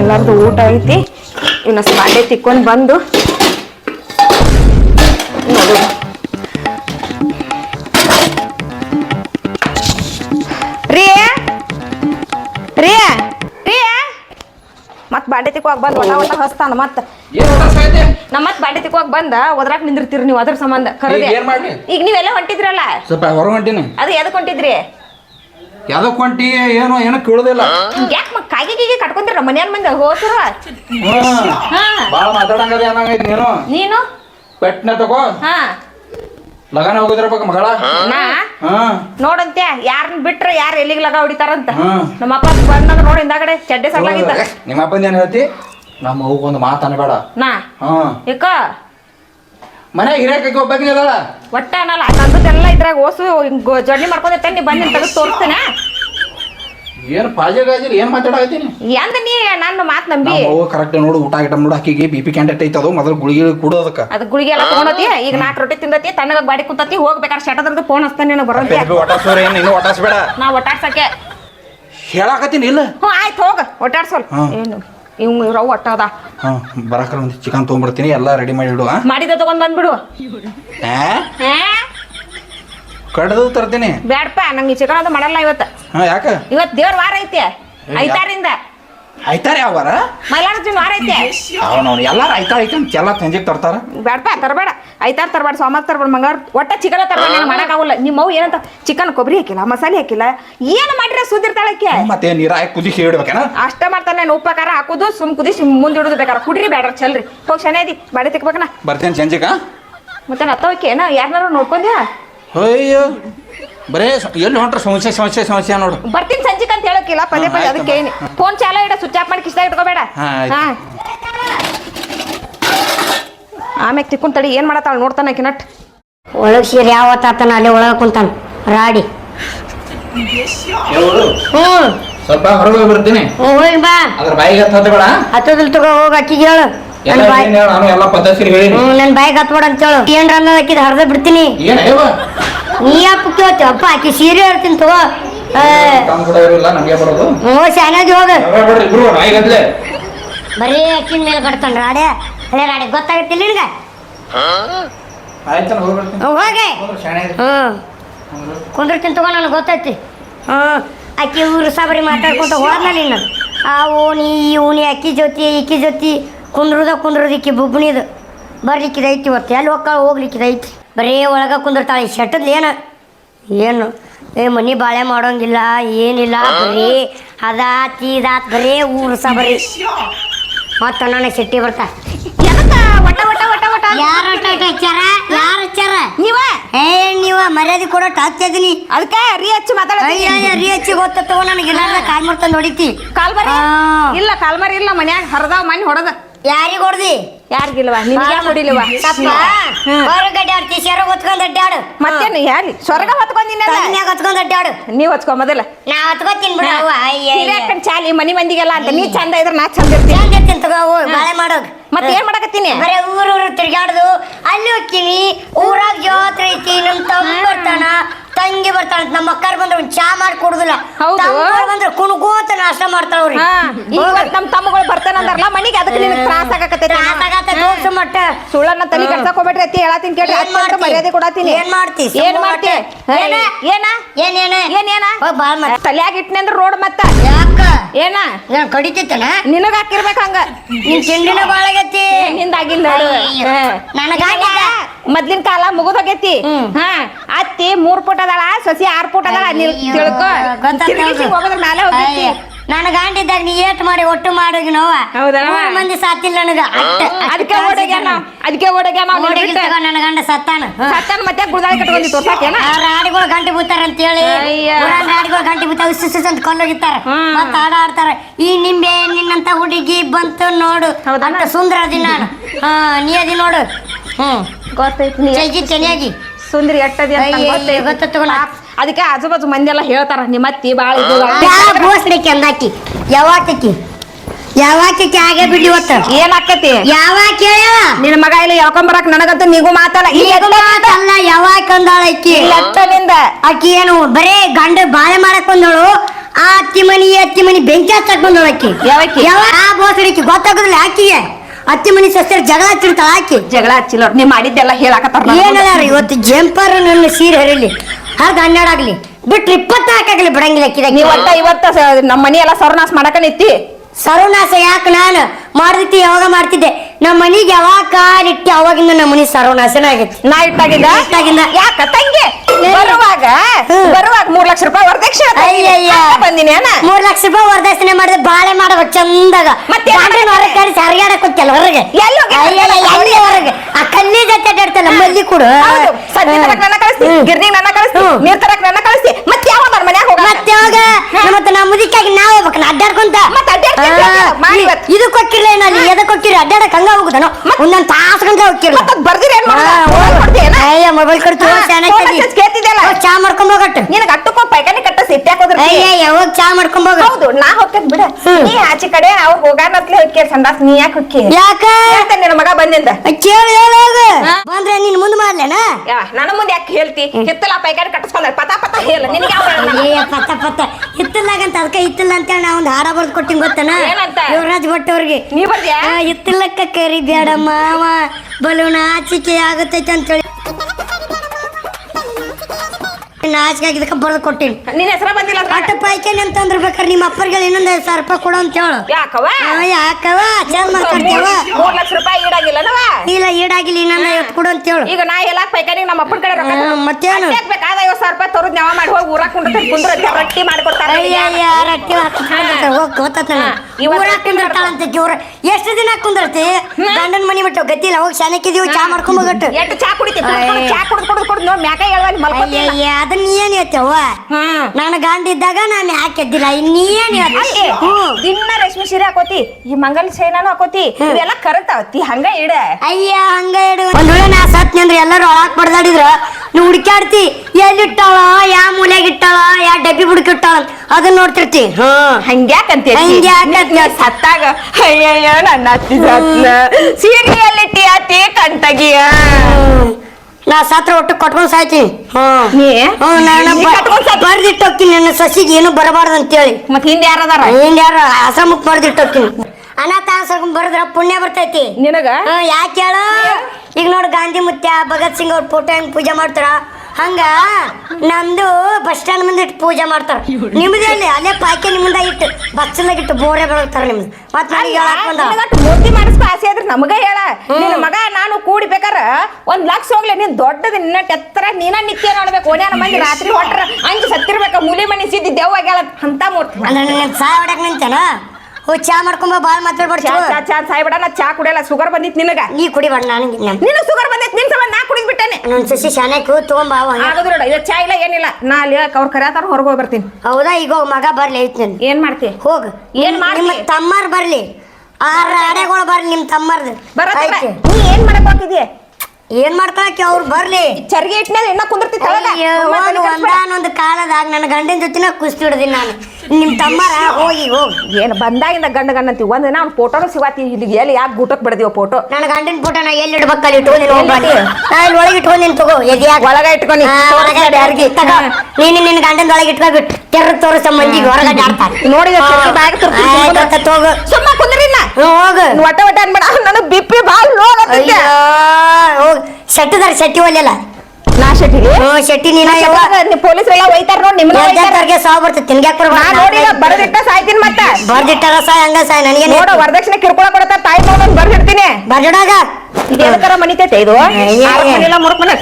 ಎಲ್ಲಾರ್ದು ಊಟ ಐತಿ. ಇವನ್ನ ಬಾಂಡೆ ತಿಕ್ಕೊಂಡ್ ಬಂದು ನೋಡು. ರೀ ರೀ ರೀ ಮತ್ ಬಾಂಡೆ ತಿಕ್ಕೋಕ್ ಬಂದ್ ಒಟ ಒಟ ಹಸ್ತಾನ. ಮತ್ ನಮ್ಮತ್ ಬಾಡಿ ತಿಕ್ಕೋಕ್ ಬಂದ ಒದ್ರಾಕ್ ನಿಂದಿರ್ತೀರಿ ನೀವು ಅದ್ರ ಸಂಬಂಧ. ಕರದೆ. ಈಗ ನೀವೆಲ್ಲ ಹೊಂಟಿದ್ರಲ್ಲ? ಸ್ವಲ್ಪ ಹೊರ ಹೊಂಟಿನಿ. ಅದು ಎದಕ್ ಹೊಂಟಿದ್ರಿ? ಯಾವ್ದಕ್ ಹೊಂಟಿ? ಏನೋ ಏನೋ ಕೇಳುದಿಲ್ಲ. ಯಾಕೆ ಮ ಕಾಗಿ ಗೀಗಿ ಕಟ್ಕೊಂತೀರ ಮನ್ಯಾನ್ ಮಂದಿ? ಹೋಗ್ತಾರ ಬಾಳ ಮಾತಾಡಂಗದ ಏನಂಗೈತಿ ನೀನು. ನೀನು? ಪೆಟ್ನ ತಗೋ. ಹಾ. ಲಗನ ಹೋಗಿದ್ರಪ್ಪ ಮಗಳ? ನಾ? ಹಾ. ನೋಡಂತೆ ಯಾರನ್ನ ಬಿಟ್ರೆ ಯಾರು ಎಲ್ಲಿಗೆ ಲಗ ಹೊಡಿತಾರಂತ? ನಮ್ಮಪ್ಪ ನಮ್ಮ ಅಪ್ಪ ಬಂದಂಗ ನೋಡಿ ಹಿಂದಾಗಡೆ ಚಡ್ಡೆ ಸಾಕಾಗಿದ್ದ ನಿಮ್ಮಪ್ಪ ಏನ್ ಹೇಳ್ತಿ? ನಮ್ಮ ಅವ್ಗ ಒಂದು ಮಾತು ಅನ್ಬೇಡ. ನಾ? ಹಾ. ಯಾಕ ಮನೆ ಹಿರಿಯಕ್ಕೆ ಒಬ್ಬಾಕಿ ಅದಲ್ಲ ಒಟ್ಟ ಅನ್ನಲ್ಲ ತಂದದೆಲ್ಲ ಇದ್ರಾಗ ಓಸು ಹಿಂಗ್ ಮಾಡ್ಕೊಂಡೆ ತನ್ನಿ ನೀ ಬಂದು ತೆಗೆದು ತೋರಿಸ್ತೇನೆ. ಏನ್ ಪಾಜೆ ಏನ್ ಮಾತಾಡಕತ್ತೀನಿ ಎಂದ ನೀ ನನ್ನ ಮಾತು ನಂಬಿ? ಕರೆಕ್ಟ್ ನೋಡು ಊಟ ಐಟಮ್ ನೋಡು ಆಕಿಗೆ ಬಿ ಪಿ ಕ್ಯಾಂಡಿಡೇಟ್ ಐತದು ಮೊದಲು ಗುಳಿಗೆ ಅದಕ್ಕೆ. ಅದು ಗುಳಿಗೆ ಎಲ್ಲ ತಗೊಂಡತಿ ಈಗ ನಾಲ್ಕು ರೊಟ್ಟಿ ತಿಂದತಿ ತಣ್ಣಗ ಬಾಡಿ ಕುಂತತಿ ಹೋಗ್ಬೇಕಾದ್ರೆ ಶಟದ್ರದ್ದು ಫೋನ್ ಹಚ್ತಾನೆ ನೀನು ಬರೋಂತೆ. ಒಟಾಸೋರ ಏನು ಇನ್ನು ಒಟಾಸ್ಬೇಡ ನಾ ಒಟ್ಟಾಡ್ಸಕ್ಕೆ. ಹೇಳಾಕತ್ತೀನಿ ಇಲ್ಲ. ಹ್ಞೂ ಆಯ್ತು ಹೋಗ ಒಟ್ಟಾಡ್ಸೋಲ್. ಏನು ಇವ್ ಇವ್ರವ್ ಅದ. ಹಾ ಬರಾಕರ ಒಂದು ಚಿಕನ್ ತೊಗೊಂಡ್ಬರ್ತೀನಿ ಎಲ್ಲ ರೆಡಿ ಮಾಡಿ ಇಡು ಮಾಡಿದ ತಗೊಂಡ್ ಬಂದ್ಬಿಡು. ಹಾ? ಕಡ್ದು ತರ್ತೀನಿ. ಬ್ಯಾಡಪ್ಪ ನಂಗೆ ಚಿಕನ್ ಅದು ಮಾಡಲ್ಲ ಇವತ್ತು. ಹಾ ಯಾಕ? ಇವತ್ತು ದೇವ್ರ ವಾರ ಐತೆ ಐತಾರಿಂದ. ಆಯ್ತಾರ ಅವರ ಮೈಲಾರಜನ್ ಮಾರೈತೆ. ಅವನವ್ನು ಎಲ್ಲಾರು ಆಯ್ತಾರ ಐತೆ ಎಲ್ಲ ತಂಜಿ ತರ್ತಾರ? ಬೇಡಪ್ಪ ತರಬೇಡ. ಐತಾರ ತರಬೇಡ ಸೋಮವಾರ ತರಬೇಡ ಮಂಗಾರ ಒಟ್ಟ ಚಿಕನ ತರಬೇಡ ನಾನು ಮಾಡಕ್ಕಾಗಲ್ಲ ನಿಮ್ಮ ಅವು ಏನಂತ ಚಿಕನ್ ಕೊಬ್ಬರಿ ಹಾಕಿಲ್ಲ ಮಸಾಲೆ ಹಾಕಿಲ್ಲ ಏನು ಮಾಡಿರ ಸುದಿರ್ತಾಳಕ್ಕೆ ಮತ್ತೆ ನೀರ ಹಾಕಿ ಕುದಿಸಿ ಇಡ್ಬೇಕೇನ ಅಷ್ಟ ಮಾಡ್ತಾನೆ ನಾನು ಉಪ್ಪ ಖಾರ ಹಾಕುದು ಸುಮ್ ಕುದಿಸಿ ಮುಂದೆ ಹಿಡಿದು ಬೇಕಾರೆ. ಕುಡ್ರಿ ಬೇಡ ಚಲ್ರಿ. ಹೋಗಿ ಶನೇದಿ ಬಾಡಿ ತಿಕ್ಬೇಕಾ ಬರ್ತೇನೆ ಸಂಜೆಗ ಮತ್ತೆ ನತ್ತವಕ್ಕೆ ಏನ ಯಾರನ್ನಾರು ನೋಡ್ಕೊಂಡ್ಯಾ? ಅಯ್ಯೋ ಬರೇ ಸ- ಎಲ್ಲಿ ಹೊಂಟ್ರ ಸಮಸ್ಯೆ ಸಮಸ್ಯೆ ಸಮಸ್ಯೆ ನೋಡು. ಬರ್ತೀನಿ ಸಂಜಿಕ್ ಅಂತ ಹೇಳಕ್ಕಿಲ್ಲ ಪದೇ ಪದೇ ಅದಕ್ಕೆ ಏನಿ. ಫೋನ್ ಚಾಲ ಇಡ ಸ್ವಿಚ್ ಆಫ್ ಮಾಡಿ ಕಿಸ್ತಾ ಇಟ್ಕೋಬೇಡ. ಹಾ, ಆಯ್ತು. ಹಾ. ಆಮ್ಯಾಗ ತಿಕ್ಕೊಂಡ್ ತಡಿ ಏನ್ ಮಾಡತ್ತಾಳ ನೋಡ್ತಾನ ಆಕಿ ನಟ್. ಒಳಗ್ ಸೀರೆ ಯಾವತ್ತಾತನ ಅಲ್ಲಿ ಒಳಗ ಕುಂತಾನ. ರಾಡಿ. ಹ್ಞೂ. ಸ್ವಲ್ಪ ಹೊರಗೆ ಹೋಗಿ ಬರ್ತೀನಿ. ಹ್ಞೂ ಹೋಗಿ ಬಾ. ಅದ್ರ ಬಾಯಿಗೆ ಹತ್ತದ ಬೇಡ. ಹತ್ತದಿಲ್ ತಗೋ ಹೋಗಿ ಅಕ್ಕಿಗೆ ಹೇಳು. ಬಾಯ್ ನಾನು ಎಲ್ಲ ಪದ್ಧತಿ ಹೇಳಿ ಬಾಯಿಗೆ ಹತ್ಬೇಡ ಅಂತ ಹೇಳು. ಏನ್ರ ಅನ್ನೋದು ಹರ್ದ ಬಿಡ್ತೀನಿ. ಏನ್ ನೀ ಅಪ್ಪ ಕೇಳ್ತೀವಪ್ಪ ಆಕಿ ಸೀರೆ ಹೇಳ್ತೀನಿ ತಗೋ. ಏ, ತಮ್ಮ ಕೂಡ ಇರಲ್ಲ ನಮಗೆ ಬರೋದು. ಹ್ಞೂ ಶಾನಾಗಿ ಹೋಗ. ಯಾವಾಗ ಬಿಡ್ರಿ ಇಬ್ರು ನಾಯಿಗದ್ಲೆ ಬರೀ ಅಕ್ಕಿನ ಮೇಲೆ ಬರ್ತಾನ ರಾಡೆ. ಹಳೆ ರಾಡೆ ಗೊತ್ತಾಗತ್ತಿಲ್ಲ ನಿನಗೆ? ಆಯ್ತಾನ ಹೋಗಿ ಬರ್ತೀನಿ. ಹ್ಞೂ ಹೋಗೆ. ಹೋಗ್ರಿ, ಶಾಣೆ ಕುಂದಿರ್ತೀನಿ ತಗೋ ನನಗೆ ಗೊತ್ತೈತಿ. ಹ್ಞೂ ಅಕ್ಕಿ ಊರು ಸಾಬರಿ ಮಾತಾಡ್ಕೊಂತ ಹೋದ್ನ ನೀನು ಆ ಓಣಿ ಈ ಓಣಿ ಅಕ್ಕಿ ಜೊತೆ ಇಕ್ಕಿ ಜೊತೆ. ಕುಂದ್ರದ ಕುಂದ್ರದ ಈಕಿ ಬರ್ಲಿಕ್ಕಿದೈತಿ ಇವತ್ತು. ಎಲ್ಲಿ ಒಕ್ಕಳು ಹೋಗ್ಲಿಕ್ಕಿದೈತಿ. ಬರೀ ಒಳಗೆ ಕುಂದಿರ್ತಾಳೆ. ಶೆಟ್ಟದ್ ಏನು? ಏನು? ಏ ಮನೆ ಬಾಳೆ ಮಾಡೋಂಗಿಲ್ಲ. ಏನಿಲ್ಲ. ಬರೀ ಅದಾತ್ ಇದಾತ್ ಬರೀ ಊರು ಸಾಬರಿ ಮತ್ತು ನನ್ನ ಶೆಟ್ಟಿ ಬರ್ತಾ ಒಟ್ಟ ಒಟ್ಟ ಒಟ್ಟ ಒಟ್ಟ. ಯಾರ ಹಚ್ಚಾರ ಯಾರು ಹಚ್ಚಾರ ನೀವ? ಏ ನೀವ ಮರ್ಯಾದೆ ಕೊಡೋಟ್ ಹಚ್ಚಿದೀನಿ ಅದಕ್ಕ ರೀ ಹಚ್ಚಿ ಮಾತಾಡ ರೀ ಹಚ್ಚಿ ಗೊತ್ತತ್ತವ ನನಗೆ ಇಲ್ಲ ಕಾಲ್ ಮಾಡ್ತಾನೆ ಹೊಡಿತಿ. ಕಾಲ್ಮರಿ? ಆ. ಇಲ್ಲ ಕಾಲ್ಮರಿ ಇಲ್ಲ. ಮನ್ಯಾಗ ಹರದಾವ್ ಮನಿ ಹೊಡದ. ಯಾರಿಗ್ ಹೊಡ್ದಿ? ಯಾರಿಗಿಲ್ವಾ? ನಿಮ್ಗೆ ಹೊಡಿಲಿವ ತಪ್ಪ ಹೊರಗಡೆ ಆಡ್ತಿ ಶರ ಹೊತ್ಕೊಂಡ್ ಅಡ್ಡಾಡು. ಮತ್ತೇನು? ಯಾರಿ ಸ್ವರ್ಗ ಹೊತ್ಕೊಂಡಿನಲ್ಲ ಕನ್ಯಾಗ ಹೊತ್ಕೊಂಡ್ ಅಡ್ಡಾಡು. ನೀವ್ ಹಚ್ಕೊ ಮೊದಲ. ನಾ ಹೊತ್ಕೋತೀನಿ ಬಿಡ ಸೀರೆ ಚಾಲಿ ಮನಿ ಮಂದಿಗೆಲ್ಲ ಅಂತ. ನೀ ಚಂದ ಇದ್ರ ನಾ ಚಂದ ಇರ್ತೀನಿ. ಚಂದ ಇರ್ತೀನಿ ತಗೋ ಬಾಳೆ ಮಾಡೋದು ಮತ್ತೆ ಏನ್ ಮಾಡಕತ್ತೀನಿ? ಬರೇ ಊರೂರು ಊರು ತಿರ್ಗಾಡುದು ಅಲ್ಲಿ ಹೋಗ್ತೀನಿ. ಊರಾಗ ಜಾತ್ರೆ ಐತಿ. ನಮ್ ತಮ್ಮ ಬರ್ತಾನ ತಂಗಿ ಬರ್ತಾಳ ನಮ್ಮ ಅಕ್ಕಾರ ಬಂದ್ರೆ ಒಂದ್ ಚಾ ಮಾಡಿ ಕೊಡುದಿಲ್ಲ. ಹೌದು. ತಮ್ಮವ್ರ್ ಬಂದ್ರೆ ಕುಣಗೋತ ನಾಷ್ಟ ಮಾಡ್ತಾಳ ಅವ್ರಿ ಹಾ ಇವತ್ ನಮ್ ತಮ್ಮಗಳು ಬರ್ತಾನಂದಾರಲ್ಲ ಮನಿಗೆ ಅದಕ್ಕೆ ನಿನಗೆ ತ್ರಾಸ ಆಗಕತ್ತೈತಿ ತೋರ್ಸು ಮಟ್ಟ. ಸುಳ್ಳನ್ನ ತಲೆ ಕಟ್ಸಕ್ ಹೋಗ್ಬೇಡ್ರಿ ಅತ್ತಿ ಹೇಳತ್ತೀನಿ ಕೇಳಿ ಏನ್ ಹತ್ತು ಮಾಡ್ತಿ? ಮರ್ಯಾದೆ ಕೊಡತ್ತೀನಿ ಏನ್ ಮಾಡ್ತಿ? ಏನ್ ಮಾಡ್ತಿ? ಏನ? ಏನ? ಏನ್ ಏನ? ಬಾ ಏನ? ಹೋಗ್ ಬಾಳ್ ಮತ್ ತಲ್ಯಾಗ ಇಟ್ನಿ ಅಂದ್ರ ರೋಡ್ ಮತ್ತ. ಯಾಕ? ಏನ? ಏನ್ ಕಡಿತೈತನ ನಿನಗ ಹಾಕಿರ್ಬೇಕ ಹಂಗ. ನಿನ್ ತಿಂಡಿನ ಬಾಳಾಗೈತಿ ನಿಂದಾಗಿಲ್ಲ ಹಿಂದಾಗಿಲ್ಲ. ಹಾ. ಮೊದ್ಲಿನ ಕಾಲ ಮುಗಿದೋಗೈತಿ. ಹ್ಮ್. ಹಾ. ಅತ್ತಿ ಮೂರ್ ಫುಟ್ ಅದಾಳ ಸಸಿ ಆರ್ ಫುಟ್ ಅದಾಳ ತಿಳ್ಕೊ. ತಿರ್ಗಿಸಿ ಹೋಗೋದ್ರ ಮ್ಯಾಲೆ ಹೋಗೈತಿ. ನನ್ನ ಗಂಡಿದ್ದಾಗ ನೀ ಏಟ್ ಮಾಡಿ ಒಟ್ಟು ಮಾಡೋಗಿ ನೋವ. ಹೌದಾ? ಮೂರ್ ಮಂದಿ ಸಾತಿಲ್ಲ ನನಗ. ಅದಕ್ಕೆ ಓಡೋಗ್ಯಾನ? ಅದಕ್ಕೆ ಓಡೋಗ್ಯಾನ? ಬಿಟ್ಟು. ನನ್ನ ಗಂಡ ಸತ್ತಾನ. ಸತ್ತಾನ ಮತ್ತೆ ಗುಡ್ದಾಳಿ ಕಟ್ಕೊಂಡಿ ತೋರ್ಸಾಕೇನ? ಆ ರಾಡಿಗಳು ಗಂಟೆ ಬೀತಾರ ಅಂತ ಹೇಳಿ ಅಯ್ಯ. ರಾಡಿಗಳು ಗಂಟೆ ಬೀತಾವ ಉಸ್ ಅಂತ ಕೊಂಡೋಗಿತ್ತಾರ ಹ್ಮ್. ಮತ್ತ ಆಡ ಆಡ್ತಾರ ಈ ನಿಂಬೆ ನಿನ್ನಂತ ಹುಡುಗಿ ಬಂತು ನೋಡು. ಹೌದಾ? ಅಂತ ಸುಂದರ ಅದಿ ನಾನು. ಹಾ ನೀ ಅದಿ ನೋಡು. ಹ್ಮ್. ಗೊತ್ತೈತಿ ನೀ. ಚೈಜಿ ಚೆನ್ನಾಗಿ ಸುಂದ್ರಿ ಎಟ್ಟದಿ ಅಂತ ಗೊತ್ತೈತಿ. ಅದಕ್ಕೆ ಆಜು ಬಾಜು ಮಂದಿ ಎಲ್ಲ ಹೇಳ್ತಾರ ನಿಮ್ಮ ಅತ್ತಿ ಬಾಳ ಇದು ಯಾವ ಬೋಸ್ಡಿಕೆ ಅಂದಾಕಿ? ಯಾವಾಕಿ ಯಾವಾಕಿ ಆಗೇ ಬಿಡಿ ಇವತ್ತು ಏನ್ ಆಕತಿ ಯಾವ ಕೇಳ ನಿನ್ನ ಮಗ ಇಲ್ಲಿ ಯಾಕೊಂಬರಕ್ ನನಗಂತೂ ನಿಗೂ ಮಾತಲ್ಲ ಅಲ್ಲ ಯಾವಾಕ ಅಂದಾಳ ಆಕಿ ಎತ್ತನಿಂದ ಆಕಿ ಏನು ಬರೇ ಗಂಡ ಬಾಳೆ ಮಾಡಕ್ ಬಂದಳು ಆ ಅತ್ತಿ ಮನಿ ಈ ಅತ್ತಿ ಮನಿ ಬೆಂಕಿ ಹಚ್ಚಕ್ ಬಂದಳು ಆಕಿ ಯಾವಾಕಿ? ಯಾವ ಆ ಬೋಸಡಿಕಿ ಗೊತ್ತಾಗುದಿಲ್ಲ ಆಕಿಗೆ ಅತ್ತಿ ಮನಿ ಸಸ್ಯರ್ ಜಗಳ ಹಚ್ಚಿರ್ತಾಳ ಆಕಿ ಜಗಳ ಹಚ್ಚಿಲ್ಲ ನೀ ಮಾಡಿದ್ದೆಲ್ಲ ಹೇಳಾಕತ್ತಾರ ಏನಲ್ಲ ಇವತ್ತು ಜಂಪರ್ ನನ್ನ ಸೀರೆ ಹರಿಲಿ. ಹರ್ದು ಹನ್ನೆರಡಾಗ್ಲಿ ಬಿಟ್ರೆ ಬಿಟ್ರಿ ಬಿಡಂಗಿಲ್ಲ ಹಾಕಾಗ್ಲಿ ನೀವ್ ಒಟ್ಟ ಇವತ್ತ ಸ- ನಮ್ಮ ಮನಿ ಎಲ್ಲ ಸರ್ವನಾಶ ಮಾಡಕ ನಿತ್ತಿ ಸರ್ವನಾಶ ಯಾಕೆ ನಾನು? ಮಾಡ್ದಿತ್ತಿ ಯಾವಾಗ ಮಾಡ್ತಿದ್ದೆ? ನಮ್ಮ ಮನಿಗೆ ಯಾವಾಗ ಕಾಲಿಟ್ಟಿ ಅವಾಗಿಂದ ನಮ್ಮ ಮನಿ ಸರ್ವನಾಶನ ಆಗೈತಿ. ನಾ ಇಟ್ಟಾಗಿಂದ ಇಟ್ಟಾಗಿಂದ. ಯಾಕ ತಂಗಿ? ಬರುವಾಗ? ಬರುವಾಗ ಮೂರ್ ಲಕ್ಷ ರೂಪಾಯಿ ವರದಕ್ಷಿಣೆ. ಅಯ್ಯಯ್ಯ. ಬಂದಿನಿ ಅಣ್ಣ? ಮೂರ್ ಲಕ್ಷ ರೂಪಾಯಿ ವರದಕ್ಷಿಣೆ ಮಾಡಿದ್ರೆ ಬಾಳೆ ಮಾಡ್ಬೇಕು ಚಂದಾಗ. ಮತ್ತೆ ಹೊರಗೆ ಕಾಡಿ ಸರಿಯಾಡಕ್ ಹೋಗ್ತಿಲ್ಲ ಹೊರಗೆ. ಎಲ್ಲಿ ಹೊರಗೆ. ಆ ಕಲ್ಲಿ ಜೊತೆ ಅಡ್ಡಾಡ್ತಲ್ಲ ಮಲ್ಲಿ ಕೊಡು. ಗಿರ್ನಿ ನನ್ನ ಕಳಿಸ್ತಿ. ಹ್ಮ್. ನೀರ್ ತರಕ್ ನನ್ನ ಕಳಿಸ್ತಿ. ಹೋಗ ಮತ್ತೆ ನಾವು ಮುದಿಕಾಗಿ ನಾವು ಹೋಗ್ಬೇಕು ಅಡ್ಡಾಡ್ಕೊಂತ. ಮತ್ತೆ ಅಡ್ಡಾಡ್ಕೊಂತ ಆ, ಮಾಡಿ ಇವತ್ತು. ಇದು ಕೊಕ್ಕಿರ್ಲ ಏನಲ್ಲಿ ಎದಕ್ ಕೊಕ್ಕಿರಿ ಅಡ್ಡಾಡಕ್ ಹಂಗ ಹೋಗುದನು? ಒಂದೊಂದ್ ತಾಸ್ ಗಂಟ ಹೋಗ್ತಿರ್ಲ ಮತ್ತೆ ಬರ್ದಿರಿ ಏನ್ ಮಾಡೋದು? ಮೊಬೈಲ್ ಕೊಡ್ತೀವಿ. ಚಾ ಮಾಡ್ಕೊಂಡ್ ಹೋಗಟ್ಟು. ನಿನಗ ಅಟ್ಟಕ್ಕೋ ಪೈಕಾನಿ ಹೋದ್ರ ಅಯ್ಯ ಯಾವಾಗ ಚಾ ಮಾಡ್ಕೊಂಡ್ ಹೋಗ. ಹೌದು ನಾ ಹೋಗ್ತೇನೆ ಬಿಡ. ನೀ ಆಚೆ ಕಡೆ ಅವ್ರು ಹೋಗಾನತ್ಲೆ ಹೊಕ್ಕಿ ಸಂದಾಸ್ ನೀ ಯಾಕೆ ಹೊಕ್ಕಿ? ಯಾಕ? ನಿನ್ನ ಮಗ ಬಂದಿಂದ? ಕೇಳಿ ಹೇಳೋಗ? ಬಂದ್ರೆ ನೀನ್ ಮುಂದೆ ಮಾಡ್ಲೇನ? ಯಾ ನನ್ನ ಮುಂದೆ ಯಾಕೆ ಹೇಳ್ತಿ? ಹಿತ್ತಲ ಪೈಕಾನಿ ಕಟ್ಟಿಸ್ಕೊಂಡ ಪತ ಪತ ಹೇಳ. ನಿನಗೆ ಯಾವ ಏ ಪತ್ತ ಪತ್ತ ಹಿತ್ತಲಾಗಂತ ಅದಕ್ಕೆ ಹಿತ್ತಲ್ಲ ಅಂತೇಳಿ ನಾ ಒಂದು ಹಾರ ಬರ್ದು ಕೊಟ್ಟಿಂಗ್ ಗೊತ್ತನ? ಏನಂತ? ಯುವರಾಜ್ ಭಟ್ ಅವ್ರಿಗೆ. ನೀ ಬರ್ದ್ಯಾ? ಹಿತ್ತಲಕ್ಕ ಕರಿ ಬೇಡ ಮಾವ. ಬಲು ಆಚಿಕೆ ಆಗುತ್ತೈತೆ ಅಂತೇಳಿ ನಾಚಿಕೆ ಆಗಿದ್ದಕ್ಕೆ ಬರ್ದು ಕೊಟ್ಟಿನಿ. ನಿನ್ನ ಹೆಸರ ಬಂದಿಲ್ಲ ಅದ್ರಾಗ. ಆಟ ಪಾಯ್ಕೇನೆ ಅಂತ ಅಂದ್ರೆ ಬೇಕಾರೆ ನಿಮ್ಮ ಅಪ್ಪರಿಗೆ ಇನ್ನೊಂದು ಐದು ಸಾವಿರ ರೂಪಾಯಿ ಕೊಡು ಅಂತ ಹೇಳು. ಯಾಕವ ಯಾಕವ ಮೂರು ಮಾತಾಡ್ತೇವ ಮೂರ್ ಲಕ್ಷ ರೂಪಾಯಿ ಈಡಾಗಿಲ್ಲ ಇಲ್ಲ ಈಡಾಗಿಲ್ಲ ಇನ್ನೊಂದು ಐವತ್ತು ಕೊಡು ಅಂತ ಹೇಳು. ಈಗ ನಾ ಎಲ್ಲ ಪೈಕಾನಿಗೆ ನಮ್ಮ ಅಪ್ಪನ ಕಡೆ ರೊಕ್ಕ ಮತ್ತೇನು? ಬೇಕಾದ ಐವತ್ತು ಸಾವಿರ ರೂಪಾಯಿ ತರೋದು ನಾವ ಮಾಡಿ ಹೋಗಿ ಊರಾಗ ಕುಂಡ್ರ ಕುಂದ್ರ ರೊಟ್ಟಿ ಮಾಡ್ಕೊಡ್ತಾರೆ ಅಯ್ಯ ರಟ್ಟಿ ಹಾಕಿರ್ತಾರೆ ಹೋಗ್ ಇವತ್ತು ಊರಾಗ ಕುಂದಿರ್ತಾಳಂತ ಇವ್ರ ಎಷ್ಟು ದಿನ ಕುಂದಿರ್ತಿ? ಗಂಡನ ಮನಿ ಬಿಟ್ಟು ಗತಿಲ್ಲ ಹೋಗಿ ಶಾನಕ್ಕಿದೀವಿ ಚಾ ಮಾಡ್ಕೊಂಡ್ ಹೋಗಟ್ಟು ಎಷ್ಟು ಚಾ ಕುಡಿತಿ. ಚಾ ಕುಡ್ದು ಕುಡ್ದು ಕುಡ್ದು ನೋಡಿ ಮ್ಯಾಕ ಹೇಳುವಲ್ಲಿ ಅಯ್ಯ ಅದನ್ನ ನೀ ಏನ್ ಹೇಳ್ತೇವ ನಾನು ಗಂಡ ಇದ್ದಾಗ ನಾನು ಹಾಕಿದ್ದಿಲ್ಲ ನೀ ಏನ್ ಹೇಳ್ತಿ? ದಿನ ರೇಷ್ಮೆ ಸೀರೆ ಹಾಕೋತಿ ಈ ಮಂಗಲ್ ಸೇನಾನು ಹಾಕೋತಿ ಇವೆಲ್ಲ ಕರತಾವತಿ ಹಂಗ ಇಡ. ಅಯ್ಯ ಹಂಗ ಇಡು. ಒಂದ್ ವೇಳೆ ನಾ ಸತ್ನಿ ಅಂದ್ರೆ ಎಲ್ಲರೂ ಒಳಗ್ ಬಡ್ದಾಡಿದ್ರ. ನೀವು ಹುಡುಕಾಡ್ತಿ ಎಲ್ಲಿಟ್ಟಾಳ ಯಾ ಮೂಲೆಗೆ ಇಟ್ಟಾಳ ಯಾ ಡಬ್ಬಿ ಬುಡಕಿಟ್ಟಾಳ ಅದನ್ನ ನೋಡ್ತಿರ್ತಿ. ಹ್ಮ್. ಹಂಗ್ಯಾಕಂತ ಹಂಗ್ಯಾಕಂತ? ಸತ್ತಾಗ. ಅಯ್ಯಯ್ಯ ನನ್ನ ಅತ್ತಿ ಸತ್ನ ಅತ್ತಿ ಕಣ್ತಗಿಯ ಹ್ಮ್. ನಾ ಸತ್ರ ಒಟ್ಟು ಕಟ್ಕೊಂಡ್ ಸಾಯ್ತಿ? ಬರ್ದಿಟ್ಟು ಹೋಗ್ತೀನಿ ನನ್ನ ಸಸಿಗೆ ಏನು ಬರಬಾರ್ದು ಅಂತೇಳಿ. ಮತ್ತೆ ಹಿಂದೆ ಯಾರದಾರ ಹಿಂದೆ ಯಾರು? ಆಶ್ರಮಕ್ಕೆ ಬರ್ದಿಟ್ಟು ಹೋಗ್ತೀನಿ ಅನಾಥ ಆಶ್ರಮ ಬರದ್ರ ಪುಣ್ಯ ಬರ್ತೈತಿ. ನಿನಗ? ಯಾಕೆ ಹೇಳ ಈಗ ನೋಡಿ ಗಾಂಧಿ ಮುತ್ಯ ಭಗತ್ ಸಿಂಗ್ ಅವ್ರ ಫೋಟೋ ಹೆಂಗ್ ಪೂಜೆ ಮಾಡ್ತಾರ? ಹಂಗ ನಮ್ದು ಬಸ್ ಸ್ಟ್ಯಾಂಡ್ ಮುಂದೆ ಇಟ್ಟು ಪೂಜೆ ಮಾಡ್ತಾರ. ನಿಮ್ದು ಅಲ್ಲಿ ಅಲ್ಲೇ ಪಾಕೆ ನಿಮ್ದ ಇಟ್ಟು ಬಚ್ಚಲಾಗ ಇಟ್ಟು ಬೋರೆ ಬೆಳಗ್ತಾರ ನಿಮ್ದು. ಮತ್ ಮೂರ್ತಿ ಮಾಡಿಸ್ಕೊ ಆಸೆ ಆದ್ರೆ ನಮಗ ಹೇಳ. ನಿನ್ನ ಮಗ ನಾನು ಕೂಡಿ ಬೇಕಾರ ಒಂದ್ ಲಕ್ಷ ಹೋಗ್ಲಿ ನೀನ್ ದೊಡ್ಡದ ನಿನ್ನ ಎತ್ತರ ನೀನ ನಿತ್ಯ ನೋಡ್ಬೇಕು. ಓನ್ಯಾನ ಮಂದಿ ರಾತ್ರಿ ಹೊಟ್ರ ಹಂಗ ಸತ್ತಿರ್ಬೇಕ ಮೂಲಿ ಮನಿ ಸಿದ್ದಿ ದೇವ್ ಆಗ್ಯಾಳ ಅಂತ ಮೂರ್ತಿ. ಸಾಯ ಹೊಡಕ್ ನಿಂತೇನ? ಓ ಚಾ ಮಾಡ್ಕೊಂಬ ಬಾಳ್ ಮಾತಾಡ್ಬಾರ್ದು ಚಾ ಚಾ ಚಾ ಸಾಯ್ಬಿಡ ನಾ ಚಾ ಕುಡಿಯಲ್ಲ ಶುಗರ್ ಬಂದಿತ್ತು ನಿನಗ. ನೀ ಕುಡಿಬಾರ ನನಗೆ ನಿನ್ನ ಶುಗರ್ ಬಂದಿತ್ತು ನಿನ್ ಸಮ ನಾ ಕುಡಿದ್ ಬಿಟ್ಟೇನೆ. ನನ್ನ ಸಸಿ ಶಾನ್ಯಾಕು ತಗೊಂಬ ಅವ ಆಗೋದು ನೋಡ ಇದು ಚಾ ಇಲ್ಲ ಏನಿಲ್ಲ. ನಾ ಅಲ್ಲಿ ಅವ್ರ ಕರೆಯತಾರ ಹೊರಗೆ ಹೋಗಿ ಬರ್ತೀನಿ. ಹೌದಾ ಈಗ ಹೋಗ್ ಮಗ ಬರ್ಲಿ ಐತಿ ನನ್. ಏನ್ ಮಾಡ್ತಿ? ಹೋಗ್ ಏನ್ ಮಾಡಿ ನಿಮ್ಮ ತಮ್ಮರ್ ಬರ್ಲಿ. ಆರ ಅಡೆಗಳು ಬರ್ಲಿ ನಿಮ್ ತಮ್ಮರ್ದು. ಬರತ್ತ. ನೀ ಏನ್ ಮಾಡಕ್ ಹೋಗಿದ್ಯೆ ಏನ್ ಮಾಡ್ಕೊಳಕ್ಕೆ ಅವ್ರು ಬರ್ಲಿ. ಚರ್ಗಿ ಇಟ್ಮೇಲೆ ಇನ್ನ ಕುಂದಿರ್ತಿ ತೆಳಗ. ಅಯ್ಯೋ, ಒಮ್ಮೆ ಹೋಗ್ ಒಂದಾನೊಂದು ಕಾಲದಾಗ ನನ್ನ ಗಂಡನ ಜೊತೆನ ಕುಸ್ತಿ ಹಿಡ್ದೀನಿ ನಾನು. ನಿಮ್ ತಮ್ಮರ ಹೋಗಿ ಹೋಗಿ. ಏನು ಬಂದಾಗಿಂದ ಗಂಡ ಗಂಡ ಅಂತೀವಿ. ಒಂದ್ ದಿನ ಅವ್ನ ಫೋಟೋನು ಸಿಗಾತಿ. ಇಲ್ಲಿ ಎಲ್ಲಿ ಯಾಕೆ ಗೂಟಕ್ಕೆ ಬಿಡದಿವ ಫೋಟೋ ನನ್ನ ಗಂಡನ ಫೋಟೋ ನಾ ಎಲ್ಲಿ ಇಡ್ಬೇಕಲ್ಲಿ? ಇಟ್ಕೊಂಡಿ ಹೋಗ್ಬಾರ್ದು ನಾ ಇಲ್ಲಿ ಒಳಗೆ ಇಟ್ಕೊಂಡಿ ತಗೋ. ಎದ್ಯಾಗ ಒಳಗ ಇಟ್ಕೊಂಡು ಹೊರಗಡೆ ಯಾರಿಗೆ ತಗೋ. ನೀನು ನಿನ್ನ ಗಂಡನ ಒಳಗೆ ಇಟ್ಕೊಬಿಟ್ಟು ತೆರ ತೋರಿಸ ಮಂದಿಗೆ ಹೊರಗಡೆ ಆಡ್ತಾರೆ ನೋಡಿ ಬ್ಯಾಗ್ ಹೋಗು ಸುಮ್ಮ ಕುಂದ್ರಿಲ್ಲ. ಹೋಗು. ಒಟ್ಟ ಒಟ್ಟ ಅನ್ಬೇಡ ನನಗ್ ಬಿಪ್ಪಿ ಬಾಳ್ ಲೋ ಅಯ್ಯೋ ಹೋಗ್. ಶೆಟ್ಟಿದಾರ ಶೆಟ್ಟಿ ಒಲ್ಲೆಲ್ಲ ನಾ ಶೆಟ್ಟಿಗೆ? ಓ ಶೆಟ್ಟಿ ನೀನ ಯವ್ವ ಪೊಲೀಸ್ ಎಲ್ಲ ಒಯ್ತಾರ ನೋಡಿ ನಿಮ್ಗೆ ಎದ್ದಾರ್ಗೆ ಸಾವು ಬರ್ತೈತೆ ತಿನ್ಗ್ಯಾಕ ನಾ ನೋಡಿಲ್ಲ ಬರದಿಟ್ಟ ಸಾಯ್ತೀನಿ ಮತ್ತ. ಬರ್ದಿಟ್ಟಾರ ಸಾಯ್ ಹಂಗ ಸಾಯ್ ನನಗೆ ನೋಡು ವರದಕ್ಷಿಣೆ ಕಿರ್ಕೊಳ ಕೊಡತ್ತ ತಾಯಿ ನೋಡೋನ್ ಬರ್ದಿಡ್ತೀನಿ. ಬರ್ದಿಡಾಗ? ಇದು ಎದಕ್ಕರ ಮನಿತೈತೆ ಇದು? ಮನಿಲ್ಲ ಮುರುಕ್ ಮನೆ.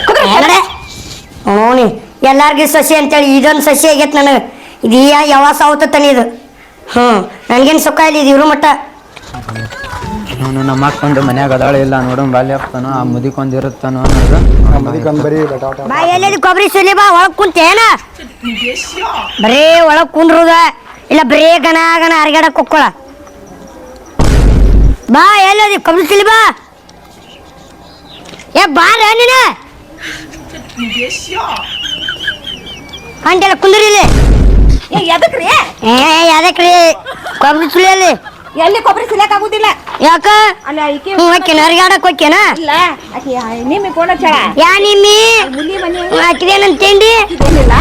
ನೋಡಿ. ಎಲ್ಲಾರ್ಗೂ ಸಸಿ ಅಂತೇಳಿ ಇದೊಂದು ಸಸಿ ಆಗೈತೆ ನನಗೆ. ಇದು ಯಾವ ಸಾವತ ತನಿ ಇದು? ಹ್ಞೂ ನನಗೇನು ಸುಖ ಇಲ್ಲ ಇದು ಇವ್ರು ಮಟ್ಟ. ಅವನು ನಮ್ಮ ಹಾಕೊಂಡು ಮನ್ಯಾಗ ಅದಾಳ. ಇಲ್ಲ ನೋಡೋಣ ಬಾಲ್ಯ ಆಗ್ತಾನೋ ಆ ಮುದಿಕೊಂದ್ ಇರುತ್ತಾನೋ ಅನ್ನೋದು ಬಾ ಎಲ್ಲಿ ಕೊಬ್ಬರಿ ಸುಲಿ ಬಾ ಒಳಗ್ ಕುಂತೇನ ಬರೇ ಒಳಗ್ ಕುಂದ್ರುದ. ಇಲ್ಲ ಬರೇ ಗನ ಗನ ಅರ್ಗಾಡಕ್ ಹೊಕ್ಕೊಳ ಬಾ ಎಲ್ಲದಿ ಕೊಬ್ಬರಿ ಸುಲಿ ಬಾ. ಏ ಬಾರ ನೀನ. ಅಂತೆಲ್ಲ ಕುಂದ್ರಿ ಇಲ್ಲಿ. ಏ, ಏ ಯಾದಕ್ರಿ ಕೊಬ್ಬರಿ ಸುಲಿಯಲ್ಲಿ ಎಲ್ಲಿ ಕೊಬ್ಬರಿ ಸಿಲಕ್ ಆಗುದಿಲ್ಲ. ಯಾಕ? ಅಲ್ಲ ಈಕಿ ಹ್ಞೂ ಹೊಕ್ಕೇನ ಅರ್ಗಾಡಕ್ ಹೊಕ್ಕೇನ ಇಲ್ಲ ಆಕಿ ನಿಮ್ಮಿ ಫೋನ್ ಯಾ ನಿಮ್ಮಿ? ಮುಲಿ ಮನಿ ಹಾಕಿದೇನಂತ ತಿಂಡಿ. ಇಲ್ಲ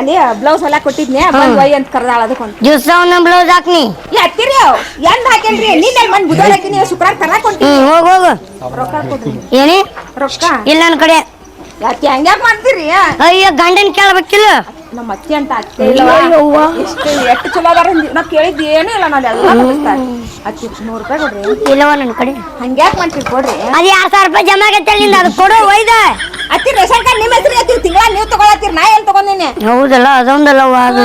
ಅಲ್ಲಿ ಬ್ಲೌಸ್ ಹೊಲ ಕೊಟ್ಟಿದ್ನೆ ಬಂದ್ ಒಯ್ ಅಂತ ಕರ್ದಾಳ ಅದಕ್ಕೊಂದು. ದಿವ್ಸ ಒಂದೊಂದು ಬ್ಲೌಸ್ ಹಾಕ್ನಿ. ಹತ್ತಿರಿ. ಎಂದ್ ಹಾಕೇನ್ರಿ ನಿನ್ನೆ ಮನ್ ಬುಧವಾರ ಹಾಕಿನಿ ಶುಕ್ರವಾರ ಕರ್ನಾಕ್ ಹ್ಮ್ ಹೋಗ್ ಹೋಗು. ರೊಕ್ಕ ಕೊಡ್ರಿ. ಏನಿ? ರೊಕ್ಕ? ಇಲ್ಲ ನನ್ನ ಕಡೆ. ಯಾಕೆ ಹಂಗ್ಯಾಕ್ ಮಾಡ್ತೀರಿ? ಅಯ್ಯೋ ಗಂಡನ್ ಕೇಳ್ಬೇಕಿಲ್ಲ. ನಮ್ಮ ಅತ್ತಿ ಅಂತ ಅತ್ತೆ ಎಷ್ಟು ಎಷ್ಟು ಚಲೋ ಅದಾರ ಅಂದಿ- ನಾ ಕೇಳಿದ್ ಏನೂ ಇಲ್ಲ ನಾನು ಎಲ್ಲ ಕೊಡಿಸ್ತಾರೆ ಅತ್ತಿ ನೂರು ರೂಪಾಯಿ ಕೊಡ್ರಿ. ಇಲ್ಲವ ನನ್ನ ಕಡೆ. ಹಂಗ್ಯಾಕೆ ಮಾಡ್ತೀವಿ ಕೊಡ್ರಿ? ಅದು ಎರಡು ಸಾವಿರ ರೂಪಾಯಿ ಜಮಾ ಆಗೈತೆ ನಿಂದ ಅದು ಕೊಡು ಒಯ್ದ. ಅತ್ತಿ ರೇಷನ್ ಕಾರ್ಡ್ ನಿಮ್ಮ ಹೆಸರು ಅತ್ತಿ ತಿಂಗಳ ನೀವು ತಗೊಳತ್ತೀರಿ ನಾ ಏನು ತಗೊಂಡಿನಿ? ಹೌದಲ್ಲ ಅದೊಂದಲ್ಲವ ಅದು.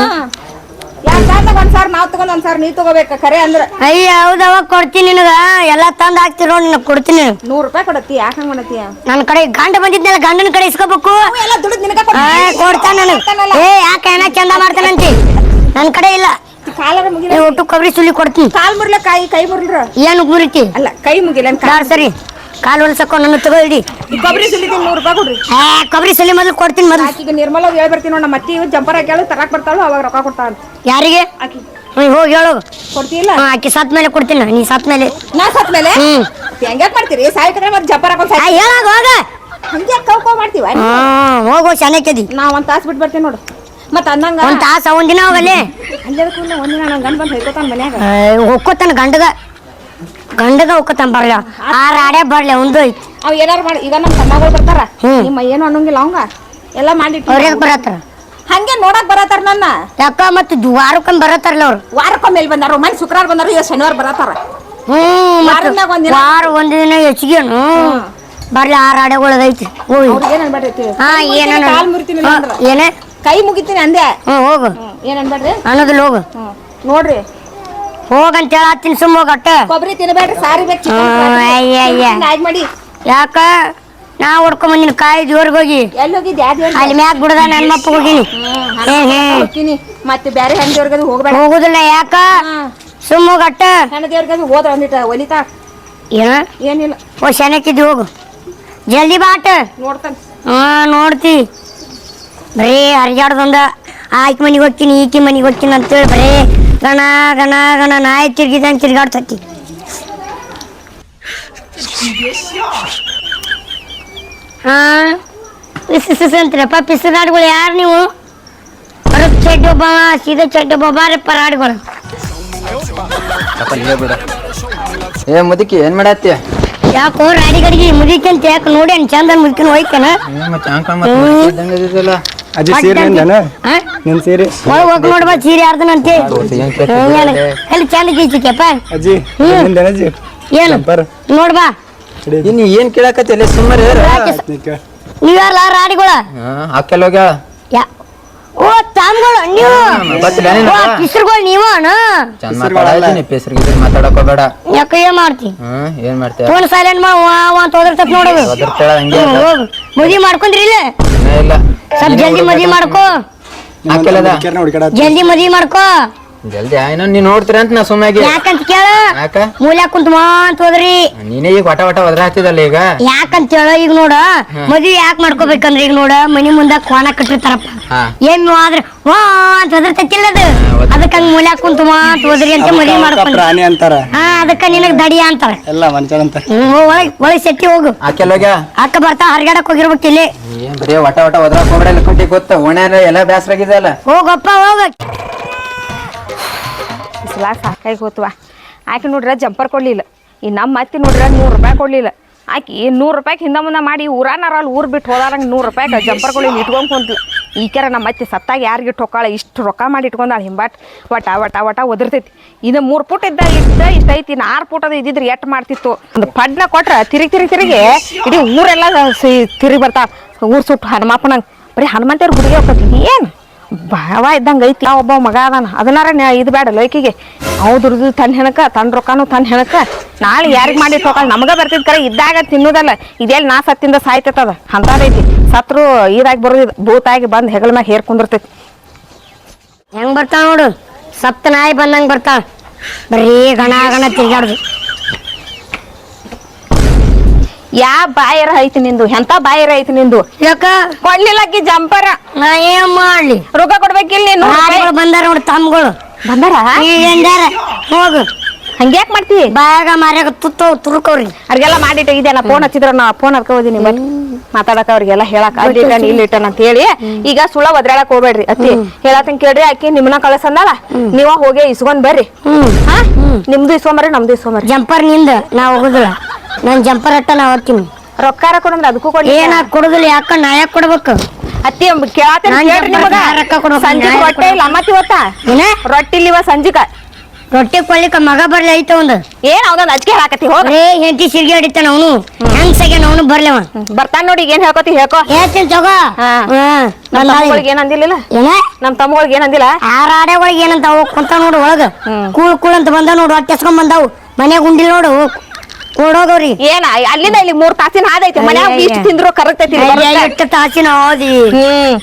ಎರಡ್ ಸಾವಿರದ ಒಂದ್ ಸಾವಿರ ನಾವ್ ತಗೊಂಡ್ ಒಂದ್ ಸಾವಿರ ನೀವ್ ತಗೋಬೇಕ ಖರೆ ಅಂದ್ರ. ಅಯ್ಯ ಹೌದವ ಕೊಡ್ತೀನಿ ನಿನಗ. ಎಲ್ಲ ತಂದು ಹಾಕ್ತಿರೋ ನಿನಗೆ ಕೊಡ್ತೀನಿ. ನೂರ್ ರೂಪಾಯಿ ಕೊಡತ್ತಿ ಯಾಕ ಹಂಗ ಮಾಡತ್ತಿ ನನ್ನ ಕಡೆ ಗಂಡ ಬಂದಿದ್ನಲ್ಲ ಗಂಡನ ಕಡೆ ಇಸ್ಕೋಬೇಕು. ಅವು ಎಲ್ಲ ದುಡ್ಡು ನಿನಗ ಆ, ಕೊಡ್ತಾನ ನನಗೆ ಏ ಯಾಕೆ ಏನ ಚಂದ ಮಾಡ್ತಾನಂತಿ? ನನ್ನ ಕಡೆ ಇಲ್ಲ. ಕಾಲರ ಮುಗಿಲ ನೀ ಒಟ್ಟು ಕೊಬ್ಬರಿ ಸುಲಿ ಕೊಡ್ತೀನಿ. ಕಾಲ್ ಮುರ್ಲ ಕಾಯಿ ಕೈ ಮುರ್ಲ್ರ? ಏನು ಮುರಿತಿ ಅಲ್ಲ ಕೈ ಮುಗಿಲ ಯಾರು ಸರಿ? ಕಾಲು ಹೊಲ್ಸಕ್ಕೋ ನನ್ನ ತಗೋ ಇಡಿ. ಕೊಬ್ಬರಿ ಸುಲಿತೀನಿ ನೂರು ರೂಪಾಯಿ ಕೊಡ್ರಿ. ಆ ಕೊಬ್ಬರಿ ಸುಲಿ ಮೊದಲು ಕೊಡ್ತೀನಿ ಮೊದಲು. ಆಕಿಗೆ ನಿರ್ಮಲ ಹೇಳ್ಬರ್ತೀನಿ ಬರ್ತೀನಿ ನೋಡ ಮತ್ತೆ ಇವ್ ಜಂಪರ್ ಹಾಕ್ಯಾಳು ತರಾಕ್ ಬರ್ತಾಳು ಅವಾಗ ರೊಕ್ಕ ಕೊಡ್ತಾಳ ಯಾರಿಗೆ? ಆಕಿ. ಹೋಗಿ ಹೇಳು. ಕೊಡ್ತಿಲ್ಲ ಹಾ, ಆಕಿ ಸತ್ ಮೇಲೆ ಕೊಡ್ತೀನಿ ನಾ, ನೀ ಸತ್ ಮೇಲೆ. ನಾ ಸತ್ ಮೇಲೆ? ಹ್ಮ್. ಹೆಂಗ್ಯಾಕ್ ಮಾಡ್ತೀರಿ? ಸಾಯ್ಕಂದ್ರೆ ಮತ್ತೆ ಜಂಪರ್ ಹಾಕೊಂಡ್ ಆ, ಸಾಯ್ ಹೇಳಾಗ ಹೋಗ. ಹಂಗೆ ಕೌಕೋ ಮಾಡ್ತೀವ? ಹೋಗೋ ಚೆನ್ನಾಗಿ ನಾ ಒಂದ್ ತಾಸ್ ಬಿಟ್ಟು ಬರ್ತೀನಿ ನೋಡು. ಮತ್ತೆ ಅಂದಂಗ ಒಂದು ತಾಸ ಒಂದಿನ ಹೋಗಲ್ಲಿ ಅಲ್ಲೇ ಒಂದಿನ ನಾನು ಗಂಡ ಬಂದು ಹೊಯ್ಕೋತಾನ ಮನ್ಯಾಗ. ಹೊಕ್ಕೋತಾನ ಗಂಡಗ. ಗಂಡಗ ಹೊಕ್ಕೋತಾನ ಬರ್ಲ. ಆ ರಾಡೆ ಬರ್ಲಿ ಒಂದು ಐತಿ ಅವ್ ಏನಾರು ಮಾಡಿ ಈಗ ನಮ್ಮ ತಮ್ಮಗಳು ಬರ್ತಾರ? ಹ್ಮ್. ನಿಮ್ಮ ಏನು ಅನ್ನಂಗಿಲ್ಲ ಅವಂಗ? ಎಲ್ಲ ಮಾಡಿ ಅವ್ರಿಗೆ ಬರತ್ತಾರ? ಹಂಗೆ ನೋಡಕ್ ಬರತ್ತಾರ ನನ್ನ? ಯಾಕ ಮತ್ತೆ ವಾರಕ್ಕೊಮ್ಮೆ ಬರತ್ತಾರಲ್ಲ ಅವ್ರು? ವಾರಕ್ಕೊಮ್ಮೆ ಬಂದಾರ? ಮನೆ ಶುಕ್ರವಾರ ಬಂದಾರ? ಇವತ್ತು ಶನಿವಾರ ಬರತ್ತಾರ? ಹ್ಞೂ ಮತ್ತೆ ವಾರದ್ನಾಗ ಒಂದಿನ. ವಾರ ಒಂದಿನ ದಿನ ಹೆಚ್ಚಿಗೆನು ಬರ್ಲಿ ಆ ರಾಡೆಗಳದೈತಿ ಹೋಯ್. ಅವ್ರಿಗೆ ಏನ್ ಅನ್ಬೇಡ್ರಿ ಹಾ ಏನ ಕಾಲ್ ಮುರಿತೀನಿ ಅಂದ್ರ ಏನೇ? ಕೈ ಮುಗಿತೀನಿ ಅಂದೆ. ಹೋಗು. ಹ್ಮ್, ಏನ್ ಅನ್ಬೇಡ್ರಿ? ಅನ್ನೋದಿಲ್ಲ ಹೋಗು. ಹ್ಮ್ ನೋಡ್ರಿ. ಹೋಗಂತ ಹೇಳತ್ತೀನಿ ಸುಮ್ಮ ಹೋಗಟ್ಟ ಕೊಬ್ಬರಿ ತಿನ್ಬೇಡ್ರಿ ಸಾರಿ ಬೇಕು ಅಯ್ಯ, ಅಯ್ಯ. ಮಾಡಿ. ಯಾಕ? ನಾ ಹೊಡ್ಕೊಂಡ್ ಬಂದಿನ ಕಾಯಿ ಜೋರ್ಗೆ ಹೋಗಿ. ಎಲ್ಲಿ ಹೋಗಿದ್ದೆ? ಅಲ್ಲಿ ಮ್ಯಾಗ ಬಿಡದ ನನ್ನ ಮಪ್ಪ ಹೋಗಿನಿ. ಮತ್ತೆ ಬೇರೆ ಹೆಣ್ಣು ದೇವ್ರಿಗದು ಹೋಗ್ಬೇಡ. ಹೋಗುದಿಲ್ಲ ಯಾಕ? ಸುಮ್ಮ ಹೋಗ್ ಅಟ್ಟ. ಹೆಣ್ಣು ದೇವ್ರಿಗದು ಹೋದ್ರ ಒಂದಿಟ ಒಲಿತಾ. ಏನ? ಏನಿಲ್ಲ. ಓ ಶನಕ್ಕಿದ್ದು ಹೋಗು. ಜಲ್ದಿ ಬಾಟ ನೋಡ್ತಾನೆ. ಹಾ ನೋಡ್ತಿ. ಬರೀ ಹರಿಜಾಡ್ದೊಂದ ಆಯ್ಕೆ ಮನೆಗೆ ಹೋಗ್ತೀನಿ ಈಕಿ ಮನಿಗೆ ಹೋಗ್ತೀನಿ ಅಂತೇಳಿ ಬರೀ ಗಣ ಗಣ ಗಣ ನಾಯಿ ತಿರ್ಗಿದಂಗೆ ತಿರ್ಗಾಡ್ತತಿ. ಹಾ? ಅಂತೀರಪ್ಪ? ಪಿಸ್ರಾಡ್ಗಳು ಯಾರು ನೀವು? ಹೊರಗ್ ಚಡ್ಡಿ ಒಬ್ಬ ಸೀದಾ ಚಡ್ಡಿ ಒಬ್ಬ ಬಾರಪ್ಪ ರಾಡ್ಗಳು ಏ ಮುದುಕಿ ಏನ್ ಮಾಡತ್ತಿ? ಯಾಕೋ ರಾಡಿ ಗಡಿಗೆ ಮುದಿಕಂತ ಯಾಕೆ ನೋಡಿ ಅನ್ ಚಂದನ್ ಮುದ್ಕಿನ ಹೋಯ್ತಾನ ಮತ್ತೆ ಅಜ್ಜಿ ಸೀರೆ ಅಂದನ ನಿನ್ ಸೀರೆ. ಒಳಗೆ ಹೋಗಿ ನೋಡ್ಬಾ ಸೀರೆ ಯಾರ್ದನಂತೆ ತೋರ್ಸಿ, ಹೆಂಗ್ ಕೆತ್ತಿ ಹ್ಮ್, ಬಿಡತ್ತೆ. ಎಲ್ಲಿ ಚಂದ ಗೀಚಿಕೆಪ್ಪ ಅಜ್ಜಿ ನಿಂದೇನ ಅಜ್ಜಿ? ಏನು? ಇನ್ನು ರಾಡಿಗಳ ಓ ತಾಮ್ಗಳು ನೀವು? ಮಾತಾಡಕ್ ಹೋಗ್ಬೇಡ ಯಾಕ ಏನ್ ಮಾಡ್ತಿ? ಏನ್ ಫೋನ್ ಸೈಲೆಂಟ್ ನೋಡೋದು ಮದ್ವಿ ಮಾಡ್ಕೊಂಡ್ರಿ ಇಲ್ಲ. ಇಲ್ಲ. ಸ್ವಲ್ಪ ಜಲ್ದಿ ಮದ್ವಿ ಮಾಡ್ಕೋ. ಜಲ್ದಿ ಮದ್ವಿ ಮಾಡ್ಕೋ. ಜಲ್ದಿ ಏನೋ ನೀನ್ ನೋಡ್ತೀರ ಅಂತ ನಾ ಸುಮ್ಮಾಗಿ. ಯಾಕಂತ ಕೇಳ? ಯಾಕ? ಮೂಲ ಕುಂತ ಮಾತ್ ಅಂತ ಹೋದ್ರಿ. ನೀನೇ ಈಗ ವಟ ವಟ ಒದ್ರ ಹಾಕ್ತಿದಲ್ಲ ಈಗ? ಯಾಕಂತ ಕೇಳ? ಈಗ ನೋಡ ಮದ್ವಿ ಯಾಕೆ ಮಾಡ್ಕೋಬೇಕಂದ್ರೆ ಈಗ ನೋಡ ಮನಿ ಮುಂದ ಕೋಣ ಕಟ್ಟಿರ್ತಾರಪ್ಪ. ಹಾ. ಏನ್ ಆದ್ರೆ ವಾ ಅಂತ ಒದರ್ತೈತಿಲ್ಲ ಅದು. ಅದಕ್ಕ ಹಂಗ ಮೂಲ ಕುಂತ ಮಾತ್ ಅಂತ ಹೋದ್ರಿ ಅಂತ ಮದ್ವಿ ಮಾಡ್ಕೊಂಡ್. ಪ್ರಾಣಿ ಅಂತಾರ. ಹಾ ಅದಕ್ಕ ನಿನಗ ದಡಿಯ ಅಂತಾರ. ಎಲ್ಲ ಮನುಷ್ಯ ಅಂತ ಓ ಒಳಗ್ ಒಳಗ್ ಸೆಟ್ಟಿ ಹೋಗು. ಆ ಹೋಗ್ಯಾ? ಅಕ್ಕ ಬರ್ತಾ ಹರ್ಗಾಡಕ್ ಹೋಗಿರ್ಬೇಕು ಇಲ್ಲಿ. ಏನ್ ಬರೀ ವಟ ವಟ ಒದ್ರ ಹೋಗ್ಬೇಡ ಕುಂಟಿ ಗೊತ್ತ ಓಣ್ಯಾರ ಎಲ್ಲ ಬ್ಯಾಸ್ರಾಗಿದೆ ಅಲ್ಲ ಹೋಗಪ್ಪ ಹೋಗ. ಬಿಸ್ಲಾಗ ಸಾಕಾಗಿ ಹೋತ್ವ. ಆಕೆ ನೋಡ್ರ ಜಂಪರ್ ಕೊಡ್ಲಿಲ್ಲ. ಈ ನಮ್ಮ ಅತ್ತಿ ನೋಡ್ರ ನೂರು ರೂಪಾಯಿ ಕೊಡ್ಲಿಲ್ಲ. ಆಕಿ ನೂರು ರೂಪಾಯಿಗೆ ಹಿಂದೆ ಮುಂದೆ ಮಾಡಿ ಊರಾನಾರ ಅಲ್ಲಿ ಊರು ಬಿಟ್ಟು ಹೋದಾರಂಗೆ ನೂರು ರೂಪಾಯಿಗೆ ಜಂಪರ್ ಕೊಡ್ಲಿಲ್ಲ ಇಟ್ಕೊಂಡು ಕುಂತ್ಲು. ಈಕೆರ ನಮ್ಮ ಅತ್ತೆ ಸತ್ತಾಗ ಯಾರಿಗೆ ಇಟ್ಟೊಕ್ಕಾಳ ಇಷ್ಟು ರೊಕ್ಕ ಮಾಡಿ ಇಟ್ಕೊಂಡಾಳ ಹಿಂಬಾಟ್. ವಟ ವಟ ವಟ ಒದಿರ್ತೈತಿ. ಇದು ಮೂರು ಪುಟ್ ಇದ್ದ ಇದ್ದ, ಇಷ್ಟ ಐತಿ. ಇನ್ನು ಆರು ಇದ್ದಿದ್ರೆ ಎಟ್ ಮಾಡ್ತಿತ್ತು? ಒಂದು ಪಡ್ನ ಕೊಟ್ರೆ ತಿರುಗಿ ತಿರುಗಿ ತಿರುಗಿ ಇಡೀ ಊರೆಲ್ಲ ತಿರುಗಿ ಬರ್ತಾವ. ಊರು ಸುಟ್ಟು ಹನುಮಪ್ಪನಂಗೆ. ಬರೀ ಹನುಮಂತೇವ್ರ ಹುಡುಗಿ ಹೋಗ್ತೀನಿ ಏನು? ಭಾವ ಇದ್ದಂಗೆ ಐತಿ. ಒಬ್ಬ ಮಗ ಅದಾನ. ಅದನ್ನಾರ ಇದು ಬೇಡ ಲೈಕಿಗೆ. ಅವು ದುಡ್ದು ತನ್ನ ಹೆಣಕ ತನ್ನ ರೊಕ್ಕನು ತನ್ನ ಹೆಣಕ. ನಾಳೆ ಯಾರಿಗೆ ಮಾಡಿ ಹೋಗಲ್ಲ ನಮಗ ಬರ್ತಿದ್ ಕರೆ, ಇದ್ದಾಗ ತಿನ್ನೋದಲ್ಲ. ಇದೆಲ್ಲ ನಾ ಸತ್ತಿಂದ ಸಾಯ್ತೈತದ ಅಂತದೈತಿ ಸತ್ರು ಇದಾಗಿ ಬರೋದು ಭೂತಾಗಿ ಬಂದು ಹೆಗಲ ಮ್ಯಾಗ ಹೇರ್ ಕುಂದಿರ್ತೈತಿ. ಹೆಂಗ್ ಬರ್ತಾವ ನೋಡು? ಸಪ್ತ ನಾಯಿ ಬಂದಂಗೆ ಬರ್ತಾಳ ಬರೀ ಗಣ ಗಣ ತಿರ್ಗಾಡ್ದು ಯಾ ಬಾಯರ ಐತಿ ನಿಂದು? ಎಂತ ಬಾಯರ ಐತಿ ನಿಂದು? ಯಾಕ? ಕೊಡ್ಲಿಲ್ಲ ಅಕ್ಕಿ ಜಂಪರ. ನಾ ಏನ್ ಮಾಡ್ಲಿ? ರೊಕ್ಕ ಕೊಡ್ಬೇಕಿಲ್ಲ ನೀನು? ಬಂದಾರ ನೋಡಿ ತಮ್ಗಳು. ಬಂದಾರ? ಎಂದಾರ ಹೋಗು. ಹಂಗ್ಯಾಕ್ ಮಾಡ್ತಿ? ಬಾಯಾಗ ಮಾರ್ಯಾಗ ತುತ್ತ ತುರುಕವ್ರಿ. ಅವ್ರಿಗೆಲ್ಲ ಮಾಡಿಟ್ಟು ಇದೆ ನಾ ಫೋನ್ ಹಚ್ಚಿದ್ರ ನಾ ಫೋನ್ ಹತ್ಕೋದಿನಿ ಬಟ್ ಮಾತಾಡಕ ಅವ್ರಿಗೆಲ್ಲ ಹೇಳಕ್ ಅಲ್ಲಿ ಇಟ್ಟನ್ ಇಲ್ಲಿ ಇಟ್ಟನ್ ಅಂತ ಹೇಳಿ ಈಗ ಸುಳ ಒದ್ರಾಳಕ್ ಹೋಗ್ಬೇಡ್ರಿ ಅತ್ತಿ. ಹೇಳತ್ತಂಗ್ ಕೇಳ್ರಿ ಆಕಿ ನಿಮ್ನ ಕಳ್ಸಂದಲ್ಲ ನೀವ ಹೋಗಿ ಇಸ್ಕೊಂಡ್ ಬರ್ರಿ. ಹಾ? ನಿಮ್ದು ಇಸ್ಕೊಂಬರ್ರಿ ನಮ್ದು ಇಸ್ಕೊಂಬರ್ರಿ. ಜಂಪರ್ನಿಂದ ನಾ ಹೋಗುದಿಲ್ಲ. ನನ್ ಜಂಪರ್ ಅಟ್ಟ ನಾ ಹೋಗ್ತೀನಿ ರೊಕ್ಕ ಕೊಡಂದ್ರ ಅದಕ್ಕೂ ಕೊಡಿ ಏನ ಕೊಡುದಿಲ್ಲ ಯಾಕ ನಾ ಯಾಕೆ ಕೊಡ್ಬೇಕು? ಅತ್ತಿ ಕೇಳತ್ತೇನ್ ನಾನ್ ಕೇಳ್ರಿ ಜಂಪರ್ ನಿಮಗ. ನಾ ರೊಕ್ಕ ಕೊಡ್ಬೇಕು, ಸಂಜೆ ಯಾಕ್ ರೊಟ್ಟೆ ಇಲ್ಲ ಮತ್ತ್ ಇವತ್ತ ಏನ? ರೊಟ್ಟಿ ಇಲ್ಲಿವ ಸಂಜಿಕ. ರೊಟ್ಟಿ ಕೊಡ್ಲಿಕ್ಕ ಮಗ ಬರ್ಲಿ ಐತ ಒಂದು. ಏನ್ ಅವನೊಂದ್ ಅಜ್ಕೆ ಹಾಕತಿ ಹೋಗ. ಸಿರಿಗೆ ಹೆಂಡತಿ ಸಿರ್ಗಿ ಹೊಡಿತಾನ ಅವನು. ಹೆಂಗ್ ಸಗ್ಯಾನ ಅವನು ಬರ್ಲಿವ ಬರ್ತಾನ ನೋಡಿ ಈಗ ಏನ್ ಹೇಳ್ಕೊತಿ ಹೇಳ್ಕೊ. ಹೇಳ್ತೀನಿ ತಗೋ. ಹಾ. ಹ್ಮ್. ನಮ್. ತಮ್ಮಗಳಿಗೆ ಏನ್ ಅಂದಿಲ್ಲ ಏನ? ನಮ್ ತಮ್ಮಗಳಿಗೆ ಏನ್ ಅಂದಿಲ್ಲ? ಆ ರಾಡೆಗಳಿಗೆ ಏನಂತ ಅವು ಕುಂತ ನೋಡು ಒಳಗ. ಹ್ಮ್. ಕೂಳ್ ಕೂಳ್ ಅಂತ ಬಂದ ನೋಡು ಹೊಟ್ಟೆ ಎಸ್ಕೊಂಡ್ ಬಂದಾವು. ಮನ್ಯಾಗ ಉಂಡಿಲ್ ನೋಡು. ಕೊಡೋದವ್ರಿ ಏನ? ಅಲ್ಲಿಂದ ಇಲ್ಲಿ ಮೂರ್ ತಾಸಿನ ಹಾದೈತಿ ಮನ್ಯಾಗ ಇಷ್ಟು. ತಿಂದ್ರು ಕರಗ್ತೈತಿ ಎಷ್ಟು ತಾಸಿನ ಓದಿ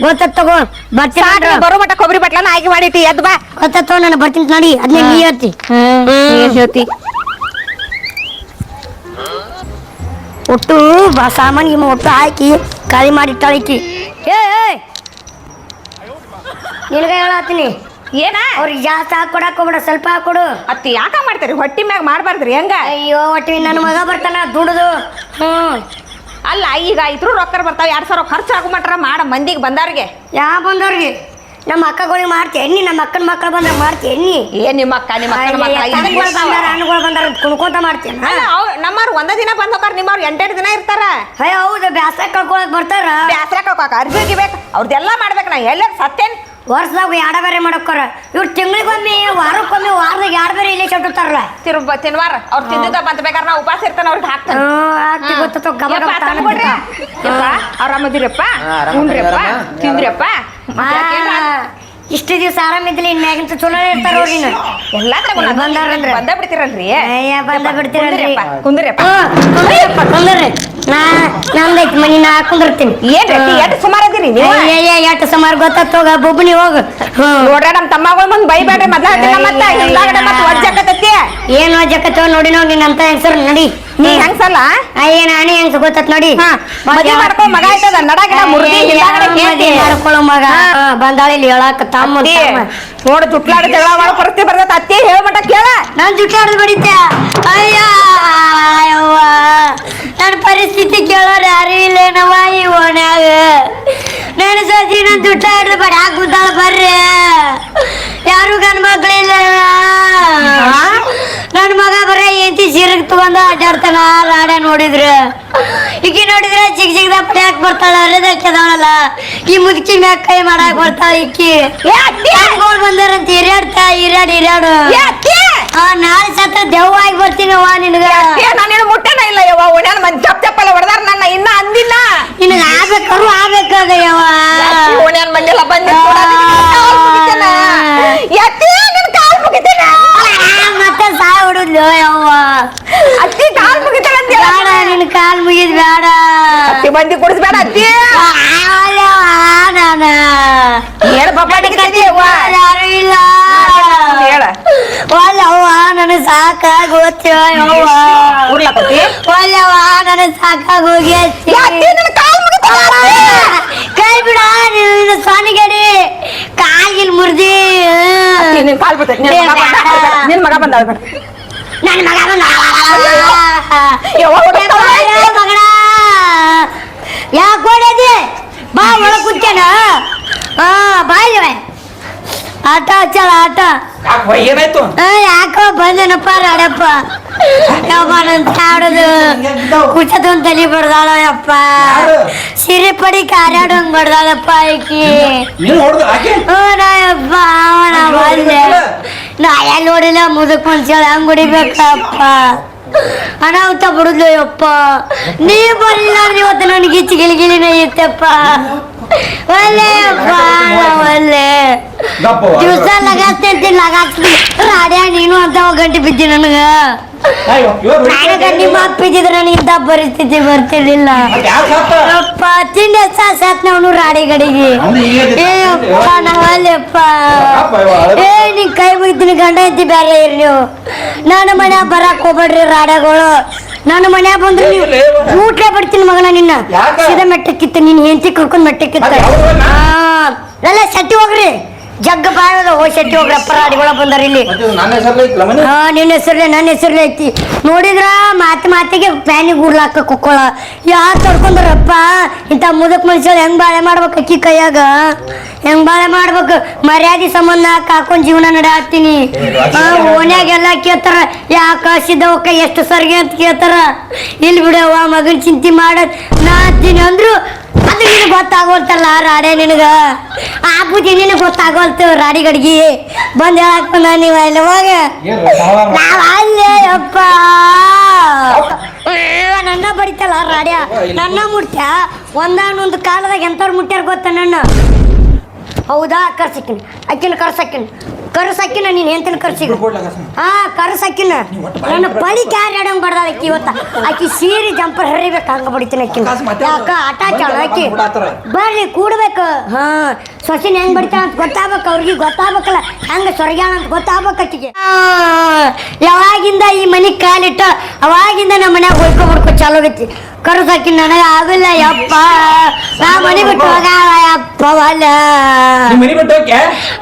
ಗೊತ್ತ ತಗೋ ಬರ್ತೀನಿ ಬರೋ ಮಟ್ಟ ಕೊಬ್ಬರಿ ಬಟ್ಲನ ಆಗಿ ಮಾಡಿತಿ ಎದ್ ಬಾ. ಗೊತ್ತಾತೋ ನಾನು ಬರ್ತೀನಿ ನೋಡಿ ಅದನ್ನ ನೀ ಹೇಳ್ತಿ. ಹೇಳ್ತಿ. ಒಟ್ಟು ಸಾಮಾನಿಗೆ ಒಟ್ಟು ಹಾಕಿ ಖಾಲಿ ಮಾಡಿ ಇಟ್ಟಾಳಿಕಿ ಏ ನಿನಗೆ ಹೇಳತ್ತೀನಿ ಏನ? ಅವ್ರಿಗೆ ಜಾಸ್ತಿ ಹಾಕೊಡಕ್ ಹೋಗ್ಬೇಡ ಸ್ವಲ್ಪ ಹಾಕೊಡು ಅತ್ತಿ ಯಾಕ ಮಾಡ್ತಾರೆ? ಹೊಟ್ಟಿ ಮ್ಯಾಗ ಮಾಡ್ಬಾರ್ದ್ರಿ ಹೆಂಗ? ಅಯ್ಯೋ ಹೊಟ್ಟಿ ನನ್ನ ಮಗ ಬರ್ತಾನ ದುಡ್ದು. ಹ್ಮ್ ಅಲ್ಲ ಈಗ ಇದ್ರು ರೊಕ್ಕ ಬರ್ತಾವ ಎರಡ್ ಸಾವಿರ ಖರ್ಚು ಆಗು ಮಟ್ರ ಮಾಡ ಮಂದಿಗೆ ಬಂದಾರ್ಗೆ ಯಾ ಬಂದವ್ರಿಗೆ? ನಮ್ಮ ಅಕ್ಕಗಳಿಗೆ ಮಾಡ್ತೀಯ ಎಣ್ಣಿ ನಮ್ಮ ಅಕ್ಕನ ಮಕ್ಕಳು ಬಂದ್ರೆ ಮಾಡ್ತಿ ಎಣ್ಣಿ. ಏ ನಿಮ್ಮ ಅಕ್ಕ ನಿಮ್ಮ ಅಕ್ಕನ ಮಕ್ಕಳ. ಬಂದಾರ ಹಣ್ಣುಗಳು ಬಂದಾರ ಕುಣ್ಕೊಂತ ಮಾಡ್ತೀಯ ಅಲ್ಲ ಅವ್- ನಮ್ಮವ್ರು ಒಂದ ದಿನ ಬಂದ್ ಹೋಗಾರ ನಿಮ್ಮವ್ರು ಎಂಟೆಂಟು ದಿನ ಇರ್ತಾರ ಅಯ್ಯ ಹೌದು ಬ್ಯಾಸ್ರೆ ಕಳ್ಕೊಳಕ್ ಬರ್ತಾರ ಬ್ಯಾಸ್ರೆ ಕಳ್ಕೊಳಕ್ ಅರ್ಬಿ ಬೇಕು ಅವ್ರದ್ದೆಲ್ಲ ಮಾಡ್ಬೇಕು ನಾ ಎಲ್ಲ ಸತ್ತೇನ್ ವರ್ಷದಾಗ ಎರಡ ಬೇರೆ ಮಾಡಕ್ಕಾರ? ಇವ್ರು ತಿಂಗಳಿಗೊಮ್ಮೆ ವಾರಕ್ಕೊಮ್ಮೆ ವಾರದಾಗ ಎರಡು ಬೇರೆ ಇಲ್ಲೇ ಚಟ್ಟುತ್ತಾರಲ್ಲ ತಿರು ತಿನ್ವಾರ? ಅವ್ರು ತಿಂದಿದ್ದ ಬಂತ ಬೇಕಾದ್ರೆ ನಾ ಉಪವಾಸ ಇರ್ತಾನ ಅವ್ರಿಗೆ ಹಾಕ್ತಾನೆ. ಆರಾಮದಿರಪ್ಪ ಉಂಡ್ರಿಪ್ಪ? ತಿಂದ್ರಿಪ್ಪ ಇಷ್ಟು ದಿವಸ ಆರಾಮಿದ್ಲಿ ಇನ್ಮ್ಯಾಗಿಂತ ಚಲೋ ಇರ್ತಾರ ಅವ್ರಿ ಎಲ್ಲ ಬಂದಾರಂದ್ರ. ಬಂದ ಬಿಡ್ತಿರಲ್ರಿ. ಬಂದ ಬಿಡ್ತಿರಲ್ರಿ. ಕುಂದ್ರಿಯಪ್ಪ ಕುಂದ್ರಪ್ಪ ಕುಂದ್ರಿ. ನಾ ನಂದೈತಿ ಮನಿ ನಾ ಕುಂದಿರ್ತೀನಿ ಏನ್ರಿ ಎಷ್ಟು ಸುಮಾರು ಅದೀರಿ ನೀವು? ಎಷ್ಟು ಸುಮಾರು ಗೊತ್ತಾಗ್ತ ಹೋಗ ಬೊಬ್ಬನಿ ಹೋಗ. ನೋಡ್ರ ನಮ್ ತಮ್ಮಗಳ ಮುಂದೆ ಬೈಬೇಡ್ರಿ ಮೊದ್ಲ ಮತ್ತ ಹಿಂದಾಗಡೆ ಮತ್ತ ವಜ್ಜಾಕತ್ತೈತಿ ಏನ್ ಜಗತ್ತವ ನೋಡಿ ನೋಡಿ ನಿನ್ನಂತ ಹೆಂಗಸರು ನಡಿ. ನೀ ಹೆಂಗಸಲ್ಲ? ಅಯ್ಯ ನಾನೇ ಹೆಂಗಸ ಗೊತ್ತತ್ ನೋಡಿ. ಮದ್ವೆ ಮಾಡ್ಕೊ ಮಗ ಆಯ್ತದ ನಡ ಗಿಡ ಮುರ್ದಿ ಹಿಂದಾಗಡೆ ಕೇಳ್ತಿ ಮಗ. ಬಂದಾಳಿ ಇಲ್ಲಿ ಹೇಳಾಕ ತಮ್ಮ ನೋಡ ಜುಟ್ಲಾಡಿ ಜಗಳ ಮಾಡೋ ಪರಿಸ್ಥಿತಿ ಬರ್ತೈತೆ ಅತ್ತಿ ಹೇಳ್ಮಟ ಕೇಳ. ನಾನ್ ಜುಟ್ಟ ಹಿಡ್ದು ಬಡಿತೆ ಅಯ್ಯ ಅಯ್ಯವ್ವ. ನನ್ನ ಪರಿಸ್ಥಿತಿ ಕೇಳೋರು ಯಾರು ಇಲ್ಲೇನವ ಈ ಓಣ್ಯಾಗ. ನನ್ನ ಸೋಸಿ ನನ್ ಜುಟ್ಟ ಹಿಡ್ದು ಬಡ ಹಾಕುತ್ತಾಳ ಬರ್ರಿ? ಯಾರು ಗಂಡ ಮಕ್ಳಿಲ್ಲ ನನ್ನ ಮಗ ಬರೀ ಎಂತಿ ಸಿರಗ್ ತಗೊಂಡು ಅಡ್ಡಾಡ್ತಾನ ರಾಡ ನೋಡಿದ್ರ. ಈಗ ನೋಡಿದ್ರೆ ಚಿಕ್ಕ ಚಿಕ್ಕದ ಪಡ್ಯಾಕ್ ಬರ್ತಾಳ ಅರೆದಕ್ಕೆದಾಳಲ್ಲ ಈ ಮುದುಕಿ ಮ್ಯಾಗ ಕೈ ಮಾಡಾಕ್ ಬರ್ತಾವ ಇಕ್ಕಿ. ಅತ್ತಿ ಹಿರಿಯಡ್ ಬಂದಾರಂತ ಹಿರಿಯಾಡ್ತಾ ಹಿರಿಯಾಡ್ ಹಿರಿಯಾಡು. ಆ ನಾಳೆ ಸತ್ರ ದೆವ್ವ ಆಗಿ ಬರ್ತೀನವ್ವ ನಿನಗ. ಏ ನಾನೇನು ಮುಟ್ಟನ ಇಲ್ಲ ಯವ್ವ ಒಣ್ಯಾನ ಮಂದಿ ಚಪ್ ಚಪ್ಪಲ್ಲ ಹೊಡೆದಾರ ನನ್ನ ಇನ್ನ ಅಂದಿಲ್ಲ. ನಿನಗ ಆಗ್ಬೇಕಾರು ಆಗ್ಬೇಕಾದ ಯವ್ವ ಒಣ್ಯಾನ ಮಂದಿ ಎಲ್ಲ ಬಂದಿ ಕಾಲ್ ಮುಗಿತೇನ? ಎತ್ತಿ ನಿನ್ ಕಾಲ್ ಮುಗಿತೇನ? ಆ, ಮತ್ತೆ ಸಾಯ ಹೊಡುದ್ಲು ಯವ್ವ. ಅತ್ತಿ ಕಾಲ್ ಅಂತ ಬೇಡ ನಿನ್ ಕಾಲ್ ಮುಗಿದ್ ಬೇಡ. ಅತ್ತಿ ಬಂದಿ ಕುಡಿಸ್ಬೇಡ ಅತ್ತಿ. ಹೇಳ ಬಬ್ಬಾಡಿ ಯವ್ವ ಯಾರು ಇಲ್ಲ ಹೇಳ. ಒಲ್ಲವ್ವ ನನಗ್ ಸಾಕಾಗ ಹೋಗ್ತೀವ ಯವ್ವ ಉರ್ಲಕತ್ತಿ? ಒಲ್ಲವ್ವ ನನಗ್ ಸಾಕಾಗ್ ಹೋಗಿ ಏ ಅತ್ತಿ ನಿನ್ ಕಾಲ್ ಕೈ ಬಿಡ ನೀನು ಸ್ವಾಮಿಗಡಿ ಕಾಲ್ಗಿಲ್ ಮುರ್ದಿ. ನಿನ್ ಕಾಲ್ ಬಿಡ್ತೈತಿ. ನಿನ್ ಮಗ ಬಂದ. ನನ್ನ ಮಗ ಬಂದ ಹೊಡಿತಾಳ. ಯಾಕೆ ಹೊಡೆದಿ ಬಾ ಒಳಗೆ ಕುಂತೇನ ಹಾ ಬಾಯ್ಲವೆ ಆಟ ಹಚ್ಚಳ ಆಟ ಯಾಕೆ ಏನಾಯ್ತು ಆ, ಯಾಕೋ ಬಂದನಪ್ಪ ರಾಡಪ್ಪ ಯಪ್ಪ ನನ್ ಆಡೋದು ಕುಚದ ಒಂದ್ ತಲಿ ಬಡ್ದಾಳ ಯಪ್ಪ ಸಿರಿ ಪಡಿ ಕಾರ್ಯಾಡಂಗ್ ಬಡ್ದಾಳಪ್ಪ ಈಕಿ ನೀನು ಹೊಡೆದು ಆಕೆ ಹ್ಞೂ ನಾ ಯಪ್ಪ ಅವನ ಬಂದೆ ನಾ ಎಲ್ಲಿ ನೋಡಿಲ್ಲ ಮುದಕ್ ಮನ್ಸೇಳ ಹಂಗ್ ಹೊಡಿಬೇಕಪ್ಪ ಅನಾಹುತ ಬಿಡುದ್ಲು ಯಪ್ಪ ನೀ ಬರಲಿಲ್ಲ ಅಂದ್ರೆ ಇವತ್ತು ನನಗೆ ಗಿಚ್ಚಿ ಗಿಲಿ ಗಿಲಿನ ಇತ್ತಪ್ಪ ಒಳ್ಳೆ ಒಳ್ಳೆ. ದಿವಸ ಲಗಾಸ್ತಿ ಲಗಾಸ್ತಿ. ರಾಡ್ಯ ನೀನು ಅಂತ ಒಂದ್ ಗಂಟೆ ಬಿದ್ದಿ ನನಗ. ಅಯ್ಯೋ, ಇವಾಗ ನಾನು ಹೊಡಿತಾ ಗಂಡಿ ಮಾತು ಬಿದ್ದಿದ್ರೆ ನನಗೆ ಇಂಥ ಪರಿಸ್ಥಿತಿ ಬರ್ತಿರ್ಲಿಲ್ಲ. ಅಪ್ಪ ತಿಂಡಿ ಸಾತ್ ಅವನು ರಾಡಿ ಗಡಿಗೆ ಅವ್ನು ಏ ಅಪ್ಪ ನಾವಲ್ಲಪ್ಪ. ಏ ನಿನ್ ಕೈ ಮುಗಿತೀನಿ ಗಂಡ ಐತಿ ಬೇರೆ ಇರ್ಲಿ. ನೀವು ನನ್ನ ಮನ್ಯಾಗ ಬರಕ್ ಹೋಗ್ಬೇಡ್ರಿ ರಾಡಗಳು ನನ್ನ ಮನ್ಯಾಗ ಬಂದ್ರೆ ನೀವು. ಊಟ ಬಿಡ್ತೀನಿ ಮಗನ ನಿನ್ನ? ಸೀದಾ ಮೆಟ್ಟಕ್ಕಿತ್ತ ನಿನ್ ಹೆಂಡತಿ ಕರ್ಕೊಂಡ್ ಮೆಟ್ಟಕ್ಕಿತ್ತ ಎಲ್ಲ ಸಟ್ಟಿ ಹೋಗ್ರಿ ಜಗ್ಗ ಬಾಳದ ಓ ಶೆಟ್ಟಿ ಹೋಗ್ರಪ್ಪ ಅಪರಾಧಿಗಳ ಬಂದಾರ ಇಲ್ಲಿ. ಹಾ ನಿನ್ನ ಹೆಸರ್ಲೆ ನನ್ನ ಹೆಸರ್ಲೆ ಐತಿ. ನೋಡಿದ್ರ ಮಾತು ಮಾತಿಗೆ ಪ್ಯಾನಿ ಉರ್ಲಾಕ ಕುಕ್ಕೊಳ. ಯಾರು ತಡ್ಕೊಂಡ್ರಪ್ಪ ಇಂಥ ಮುದಕ್ ಮನುಷ್ಯರು ಹೆಂಗ್ ಬಾಳೆ ಮಾಡ್ಬೇಕು ಅಕ್ಕಿ ಕೈಯಾಗ? ಹೆಂಗ್ ಬಾಳೆ ಮಾಡ್ಬೇಕು? ಮರ್ಯಾದೆ ಸಂಬಂಧ ಹಾಕೊಂಡ್ ಜೀವನ ನಡೆಯಾಕ್ತೀನಿ ಓನ್ಯಾಗೆಲ್ಲ ಕೇಳ್ತಾರ ಯಾಕ ಸಿದ್ದವಕ್ಕ ಎಷ್ಟು ಸರ್ಗೆ ಅಂತ ಕೇಳ್ತಾರ. ಇಲ್ಲಿ ಬಿಡವ್ವ ಮಗನ್ ಚಿಂತೆ ಮಾಡದ್ ನಾ ಅಂದ್ರು ಅದು ನಿನಗೆ ಗೊತ್ತಾಗೋಲ್ತಲ್ಲ ರಾಡೆ ನಿನಗ? ಆ ಬುದ್ಧಿ ನಿನಗೆ ಗೊತ್ತಾಗೋಲ್ತು ರಾಡಿ ಗಡ್ಗಿ ಬಂದ್ ಹೇಳಕ್ ಬಂದ ನೀವು ಅಲ್ಲಿ ಹೋಗ. ನಾವ್ ಅಲ್ಲೇ ಅಪ್ಪ ನನ್ನ ಬಡಿತಲ್ಲ ರಾಡ್ಯ ನನ್ನ ಮುಟ್ಟ ಒಂದಾನೊಂದು ಕಾಲದಾಗ ಎಂತವ್ರು ಮುಟ್ಟ್ಯಾರ ಗೊತ್ತ ನನ್ನ? ಹೌದಾ? ಕರ್ಸಕ್ಕಿನ. ಅಕ್ಕಿನ ಕರ್ಸಕ್ಕಿನ. ಕರ್ಸಕ್ಕಿನ ನೀನ್ ಎಂತನ ಕರ್ಸಿಗ? ಹಾ ಕರ್ಸಕ್ಕಿನ ನನ್ನ ಬಳಿ ಕ್ಯಾರ್ ಆಡಂಗ್ ಬಡ್ದಾಳ ಅಕ್ಕಿ ಇವತ್ತ? ಆಕಿ ಸೀರೆ ಜಂಪರ್ ಹರಿಬೇಕು ಹಂಗ ಬಡಿತೀನಿ ಅಕ್ಕಿನ ಯಾಕ ಆಟ ಆಚಾಳ ಆಕಿ? ಬರ್ರಿ ಕೂಡ್ಬೇಕು. ಹಾ ಸೊಸಿನ ಹೆಂಗ್ ಬಡಿತಾಳ ಅಂತ ಗೊತ್ತಾಗ್ಬೇಕು ಅವ್ರಿಗೆ ಗೊತ್ತಾಗ್ಬೇಕಲ್ಲ. ಹಂಗ ಸೊರಗ್ಯಾಳ ಅಂತ ಗೊತ್ತಾಗ್ಬೇಕು ಅಕ್ಕಿಗೆ ಯಾವಾಗಿಂದ ಈ ಮನಿ ಕಾಲಿಟ್ಟ ಅವಾಗಿಂದ ನಮ್ಮ ಮನ್ಯಾಗ ಹೊಯ್ಕೊ ಹೊಡ್ಕೊ ಚಾಲೋ ಆಗೈತಿ. ಕರ್ಸಾಕಿ ನನಗ ಆಗಿಲ್ಲ ಯಪ್ಪ. ನಾ ಮನೆ ಬಿಟ್ಟು ಹೋಗಲ್ಲ ಯಪ್ಪ ವಲ್ಲ ಮನಿ ಬಿಟ್ಟು ಹೋಗ್ಯ?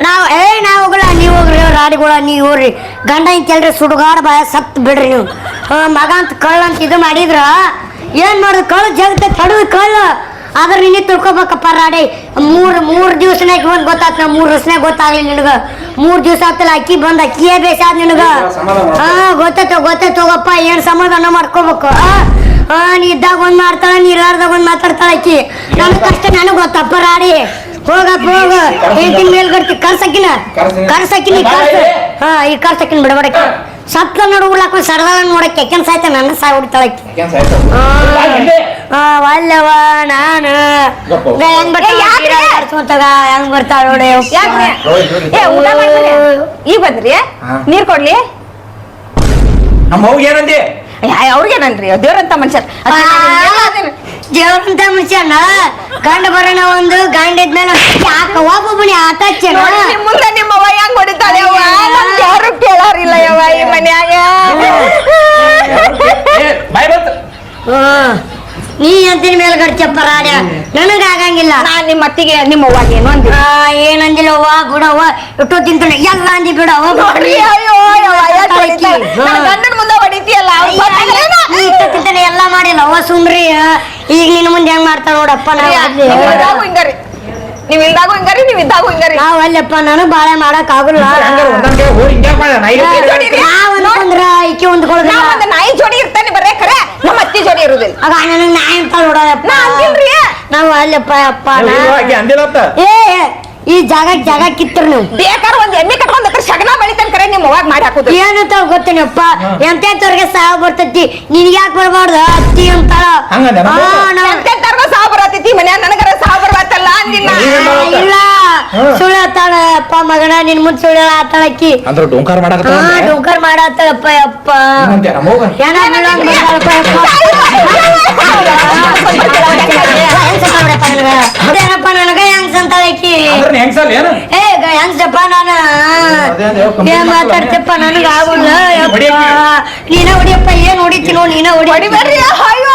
ನಾವು ಏ ನಾ ಹೋಗಲ್ಲ ನೀವು ಹೋಗ್ರಿ ರಾಡಿಗಳ ನೀವು ಹೋಗ್ರಿ. ಗಂಡ ಕೆಲ್ರಿ ಸುಡುಗಾಡ ಬಾಯ ಸತ್ ಬಿಡ್ರಿ ನೀವು. ಮಗ ಅಂತ ಕಳ್ಳ ಅಂತ ಇದು ಮಾಡಿದ್ರ ಏನ್ ಮಾಡುದು? ಕಳ್ಳ ಜಗತ್ತೆ ತಡದು ಕಳ್ಳ. ಆದ್ರೆ ನಿನ್ನೆ ತಿಳ್ಕೊಬೇಕಪ್ಪ ರಾಡಿ. ಮೂರು ಮೂರು ದಿವ್ಸನಾಗ ಒಂದ್ ಗೊತ್ತಾತ್ ನಾ ಮೂರು ದಿವ್ಸನಾಗ ಗೊತ್ತಾಗ್ಲಿ ನಿನಗ. ಮೂರು ದಿವ್ಸ ಆತಲ್ಲ ಅಕ್ಕಿ ಬಂದ ಅಕ್ಕಿಯೇ ಬೇಸಾದ್ ನಿನಗ. ಹಾ ಗೊತ್ತಾಯ್ತು ಗೊತ್ತಾಯ್ತು ಹೋಗಪ್ಪ ಏನ್ ಸಮಾಧಾನ ಮಾಡ್ಕೋಬೇಕು? ಆ? ಆ ನೀ ಇದ್ದಾಗ ಒಂದ್ ಮಾಡ್ತಾಳ ನೀ ಇರ್ಲಾರ್ದಾಗ ಒಂದ್ ಮಾತಾಡ್ತಾಳ ಆಕಿ. ನನ್ ಕಷ್ಟ ನನಗ್ ಗೊತ್ತಪ್ಪ ರಾಡಿ ಹೋಗಪ್ಪ ಹೋಗ. ಹೆಂಡತಿ ಮೇಲ್ಗಡ್ತಿ ಕರ್ಸಕಿನ. ಕರ್ಸಕ್ಕಿನ ಈ ಕರ್ಸ. ಹಾ ಈ ಕರ್ಸಕ್ಕಿನ ಬಿಡಬಡಕ್ಕೆ ಸತ್ತ ನೋಡು ಉಳ್ಳಾಕ ಸರದಾಳ ನೋಡಕ್ಕೆ. ಕೆಲ್ಸ ಸಾಯ್ತ ನನ್ನ ಸಾಯ್ ಹೊಡಿತಾಳಕ್ಕೆ ಆ ವಲ್ಲವ ನಾನು. ಹೆಂಗ್ ಬರ್ತಾಳ? ಹೆಂಗ್ ಬರ್ತಾಳ ನೋಡಿ ಈಗ ಬಂದ್ರಿ. ನೀರ್ ಕೊಡ್ಲಿ? ನಮ್ಮ ಹೋಗಿ ಏನಂದಿ? ಅವ್ರಿಗೇನನ್ರಿ ದೇವ್ರಂತ ಮನುಷ್ಯ ದೇವ್ರಂತ ಮನುಷ್ಯನ? ಗಂಡ ಬರೋಣ ಒಂದು ಗಂಡ ಇದ್ಮೇಲೆ ಯಾಕ ಒಬ್ಬೊಬ್ಬನಿ ನಿಮ್ ಮುಂದೆ ನಿಮ್ಮ ಅವ್ವ ಹೆಂಗ್ ಹೊಡಿತಾಳೆ ಅವ್ವ? ನಮ್ಗೆ ಯಾರು ಕೇಳಾರಿಲ್ಲ ಯವ್ವ ಈ ಮನ್ಯಾಗ. ಬಾಯ್ ಬಂತು. ನೀ ಅಂತಿನ ಮೇಲೆ ಗಡ್ಚಪ್ಪ ರಾಡ ನನಗ ಆಗಂಗಿಲ್ಲ ನಾನ್ ನಿಮ್ಮ ಅತ್ತಿಗೆ ನಿಮ್ಮ ಅವ್ವಾಗ ಏನು ಅಂದಿ? ಆ, ಏನಂದಿಲ್ಲ ಅವ್ವ ಬಿಡವ್ವ ಇಟ್ಟು ತಿಂತಾನೆ ಎಲ್ಲ ಅಂದಿ ಬಿಡವ್ವ ನೋಡ್ರಿ, ಅಯ್ಯೋ? ನನ್ ಗಂಡನ್ ಮುಂದೆ ಹೊಡಿತೀಯಲ್ಲ? ನೀ ಇಟ್ಟು ತಿಂತಾನೆ ಎಲ್ಲ ಮಾಡಿಲ್ಲ. ಅವ್ವ ಸುಮ್ರಿ ಈಗ ನಿನ್ನ ಮುಂದೆ ಹೆಂಗ್ ಮಾಡ್ತಾಳ ನೋಡಪ್ಪ ನಾವು ಅಲ್ಲಿ. ನೀವ್ ಇಲ್ದಾಗೂ ಹಿಂಗಾರಿ. ನೀವ್ ಇಲ್ದಾಗೂ ಹಿಂಗಾರಿ ನೀವ್ ಇದ್ದಾಗೂ ಹಿಂಗಾರಿ. ನಾವ್ ಅಲ್ಲಪ್ಪ ನಾನು ಬಾಳೆ ಮಾಡಕ್ ಆಗಲ್ಲ ಹಂಗಾರ ಒಂದೊಂದ್ ಹೋಗಿ ಹಿಂಗ್ಯಾಕ್? ನಾ ಈಕೆ ನಾ ಒಂದು ನಾಯಿ ಜೋಡಿ ಇರ್ತಾನೆ ಬರ್ರೆ ಖರೆ ನಮ್ಮ ಅತ್ತಿ ಜೋಡಿ ಇರುದಿಲ್ಲ. ಆಗ ನನಗ್ ನಾಯಿ ಅಂತ ನೋಡಪ್ಪ ನಾ ಅಂದಿಲ್ರಿ ನಾವು ಅಲ್ಲಪ್ಪ ಅಪ್ಪ ನೀವು ನಾ- ಇಲ್ವಾ ಆಕಿ ಅಂದಿಲ್ಲತ್ತ ಏ ಈ ಜಾಗ ಜಾಗ ಕಿತ್ತರ್ ನೀವು. ಬೇಕಾದ್ರೆ ಒಂದ್ ಎಮ್ಮೆ ಕಟ್ಕೊಂಡ್ ಹತ್ರ ಶಗನ ಬೆಳಿತಾನೆ ಕರೆ ನಿಮ್ಮ ಅವಾಗ ಮಾಡಿ ಹಾಕುದು. ಏನಂತ ಗೊತ್ತೇನಪ್ಪ? ಎಂತೆಂತವ್ರಿಗೆ ಸಾವು ಬರ್ತೈತಿ? ನಿನ್ಗೆ ಯಾಕೆ ಬರಬಾರ್ದು? ಅತ್ತಿ ಅಂತಾಳ. ಹಂಗಂದೆ ಸಾವು ಬರತೈತಿ? ಮನ್ಯಾಗ ನನಗರ ಸಾವು ಮಾಡ್ಬೇಕ? ಇಲ್ಲ. ಸುಳ್ಳು ಆತಾಳ ಅಪ್ಪ ಮಗನ ನಿನ್ ಮುಂದ್ ಸುಳ್ಳು ಆತಾಳ ಅಕ್ಕಿ ಅಂದ್ರ ಡೋಂಕಾರ ಮಾಡಕತ್ತ ಹಾ ಡೊಂಕರ್ ಮಾಡತ್ತಾಳಪ್ಪ ಯಪ್ಪ. ಏನಂತೆ ನಮ್ಮ ಅವ್ಗ? ಏನ ಬೀಳಂಗ್ ಬಂದಾಳಪ್ಪ. ಹೆಂಗ್? ಅದೇನಪ್ಪ ನನಗ ಹೆಂಗ್ ಸಂತಾಳ ಅಕ್ಕಿ ಅಂದ್ರ ಹೆಂಗ್ಸಲ್ ಏನು? ಏ ಹೆಂಗ್ಸಪ್ಪ ನಾನು? ಏನ್ ಮಾತಾಡ್ತಪ್ಪ ನನಗ ಆಗುಲ್ಲ. ನೀನ ಹೊಡಿಯಪ್ಪ ಏನ್ ಹೊಡಿತಿ ನೋಡ್ ನೀನ ಹೊಡಿ. ಹೊಡಿಬೇಡ್ರಿ ಅಯ್ಯೋ.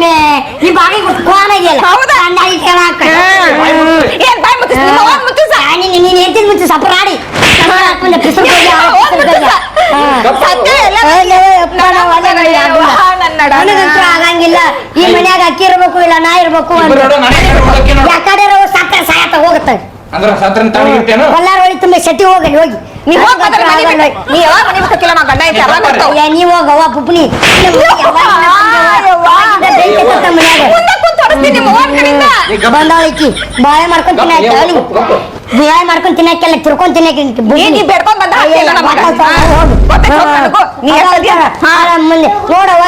ಧಾರವಾಡಮ್ಮೆ ಈ ಬಾಗಿ ಕೋನಾಗಿಲ್ಲ ಹೌದಾ? ಅಂದಾಗಿ ಕೇಳಾಕ ಏನ್ ಬಾಯ್ ಮುಚ್ಚಿಸ್, ನಿಮ್ಮ ಅವ್ವನ್ ಮುಚ್ಚಿಸ. ನೀನ್ ನೀನ್ ಹೇಳ್ತೀನಿ ಮುಂಚೆ ಸಪರಾಡಿ ಹಾಕೊಂಡ ಪಿಸರು ಹೋಗಿ ಆ ಅವ್ವನ್ ಪಿಸರು ಹೋಗಿ. ಮುಚ್ಚಿಸ. ಹಾ. ಸತ್ಯ ಎಲ್ಲ ಅಯ್ಯೋ, ಯಪ್ಪ, ನಾವ್ ಅಲ್ಲ ನೋಡಿ, ಯವ್ವ, ಆಗಲ್ಲ. ನನ್ನ ನಡ. ನನಗಂತೂ ಆಗಂಗಿಲ್ಲ ಈ ಮನ್ಯಾಗ ಅಕ್ಕಿ ಇರ್ಬೇಕು ಇಲ್ಲ ನಾ ಇರ್ಬೇಕು ಅಂತ ಇಬ್ರು ನೋಡು, ನಾನೇ ಕರ್ಕೊಂಡ್ ಹೋಗ್ತೀನಿ ನೋಡು. ಯಾಕಡೆ ಸತ್ತ ಸಾಯತ ಹೋಗುತ್ತೆ ಅಂದ್ರ ಸತ್ರನ್ ತಾಳಿ ಇರ್ತೇನು ಕೊಲ್ಲಾರ ಹೊಳಿ ತುಂಬ ಶೆಟ್ಟಿ ಹೋಗಲಿ ಹೋಗಿ ನೀ ಹೋಗ್ ಮನೆ. ನೀ ಯಾವಾಗ ಮನೆ ಬಿಟ್ಟಕ್ಕಿಲ್ಲ, ನಾ ಗಂಡ ಐತೆ, ಯಾವಾಗ ಬರ್ತಾವ್? ಅಯ್ಯ ನೀವ್ ಹೋಗವ್ವ ಪುಪ್ನಿ ಮುಂದೆ ಕುಂತ್ ಹೊರಸ್ತೀನಿ ನಿಮ್ಮ ಅವ್ವನ್ ಕಡೆಯಿಂದ. ಬಂದವಳಿಕಿ ಬಾಳೆ ಮಾಡ್ಕೊಂಡ್ ತಿನ್ನಾಕ ಹೇಳಿ ಬಾಳೆ ಮಾಡ್ಕೊಂಡ್ ತಿನ್ನಕ್ಕೆಲ್ಲ ತಿರ್ಕೊಂಡ್ ನೀ ಬೇಡ್ಕೊಂಡ್ ಬಂದ ಹಾಕ್ತಿಲ್ಲ ನಮಗ? ಹಾ, ಗೊತ್ತೈತ್ ಹೋಗ್ ನನಗೂ. ನೀ? ಹಾ. ಮುಂದೆ ನೋಡವ್ವ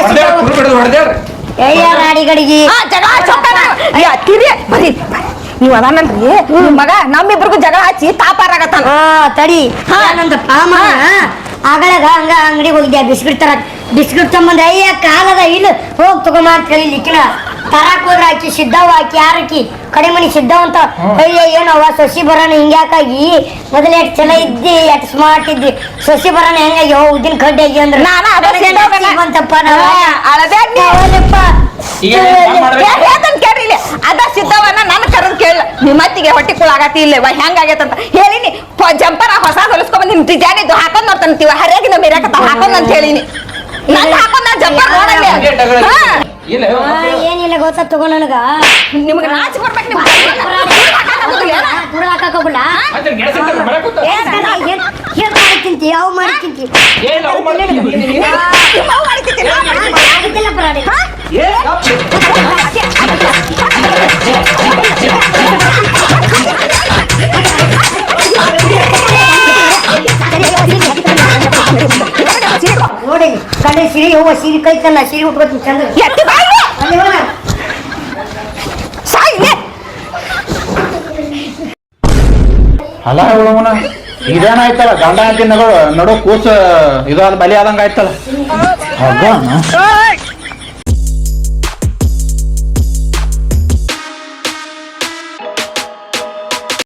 ಹಾ, ಚೊಕ್ಕನ. ಏ, ಅತ್ತಿರಿ, ಬರ್ರಿ, ಬರ್ರಿ. ನೀವ್ ಅದಾನಲ್ರಿ? ನಿಮ್ ಮಗ ನಮ್ಮಿಬ್ರಿಗೂ ಜಗಳ ಹಚ್ಚಿ ತಾಪಾರಾಗತ್ತಾನ ಹಾ ತಡಿ. ನಂದ ಪಾಮ ಆಗಳಾಗ ಹಂಗ ಅಂಗಡಿಗೆ ಹೋಗಿದ್ದೆ ಬಿಸ್ಕಿಟ್ ತರ ಬಿಸ್ಕಿಟ್ ತಗೊಂಬಂದ್ರೆ ಅಯ್ಯ ಕಾಲದ ಇಲ್ಲ ಹೋಗ್ ತಗೊಂಬ ಅಂತ ಹೇಳಿ ಇಕ್ಕಿನ ತರಾಕ್ ಹೋದ್ರ ಆಕಿ ಸಿದ್ಧವ ಆಕಿ ಯಾರಕಿ ಕಡಿಮೆ ಮನಿ ಸಿದ್ಧವ ಅಂತ. ಅಯ್ಯ ಏನವ್ವ ಸೊಸಿ ಬರೋಣ ಹಿಂಗ್ಯಾಕಾಗಿ ಮೊದಲು ಎಷ್ಟು ಚಲ ಇದ್ದಿ ಎಷ್ಟ್ ಸ್ಮಾರ್ಟ್ ಇದ್ದಿ? ಸೊಸಿ ಬರೋಣ ಹೆಂಗಾಗಿ? ಹೋ ಉದ್ದಿನ ಕಡ್ಡಿ ಆಗಿ ಅಂದ್ರೆ. ನಾನ ಅದ ಸಿದ್ದವ್ವನ- ಬಂತಪ್ಪ ನಾವು? ಹಾ, ನೀ. ಈಗ ಏನ್ ಮಾಡ್ಬೇಕು? ಹೇಳ್ತಾನ್ ಕೇಳ್ರಿ ಅದ ಸಿದ್ದವನ್ನ ನನ್ನ ಕರೆದ್ ಕೇಳ. ನಿಮ್ಮತ್ತಿಗೆ ಹೊಟ್ಟಿ ಕುಳಾಗತಿ ಇಲ್ಲ ಹೆಂಗಾಗೈತಂತ ಹೇಳಿನಿ. ಪ- ಜಂಪರ ಹೊಸ ಹೊಲಿಸ್ಕೊಂಡ್ ನಿಮ್ ಡಿಸೈನ್ ಇದ್ದು ಹಾಕೊಂಡ್ ನೋಡ್ತಾನಂತೀವ ನಮ್ ಮೇರಾಕತ್ತ ಹಾಕೊಂಡ್ ಅಂತ ಹೇಳಿನಿ. ನಾನು ಹಾಕೊಂಡ್ ನಾ ಜಂಪರ್ ನೋಡಲ್ಲಿ ಏನಿಲ್ಲ ಗೊತ್ತಾ? ತಗೋ ನನಗ. ನಿಮ್ಗೆ ರಾಜ್ ಬರ್ಬೇಕು ತುಳು ಹಾಕಕ್ಕೋಗಲ್ಲ ಮತ್ತೆ ಗೆಣಸ ಇಟ್ಟರೆ ಮರ ಕೂತ. ಏನ್ ಮಾಡಿ ತಿಂತಿ ಯಾವ ಮಾಡಿ ಏನ್ ಲವ್ ಮಾಡ್ತೀನಿ ನೀನು? ಲವ್? ನೋಡಿ ಕಡೆ ಸಿರಿ ಹೋಗ ಸಿರಿ ಕೈತಲ್ಲ ಸಿರಿ ಉಟ್ಕೋತೀನಿ ಚಂದ್ರ ಎತ್ತಿ ಬಾಯಿ. ಅಲ್ಲಿ ಹೋಗ. ಅಲ್ಲ ಇದೇನಾಯ್ತಲ್ಲ ಗಂಡ ಅಂತಿನ ನಡು ಕೂಸು ಇದು ಅದು ಬಲಿ ಆದಂಗ ಆಯ್ತಲ್ಲ. ಹೌದಾ?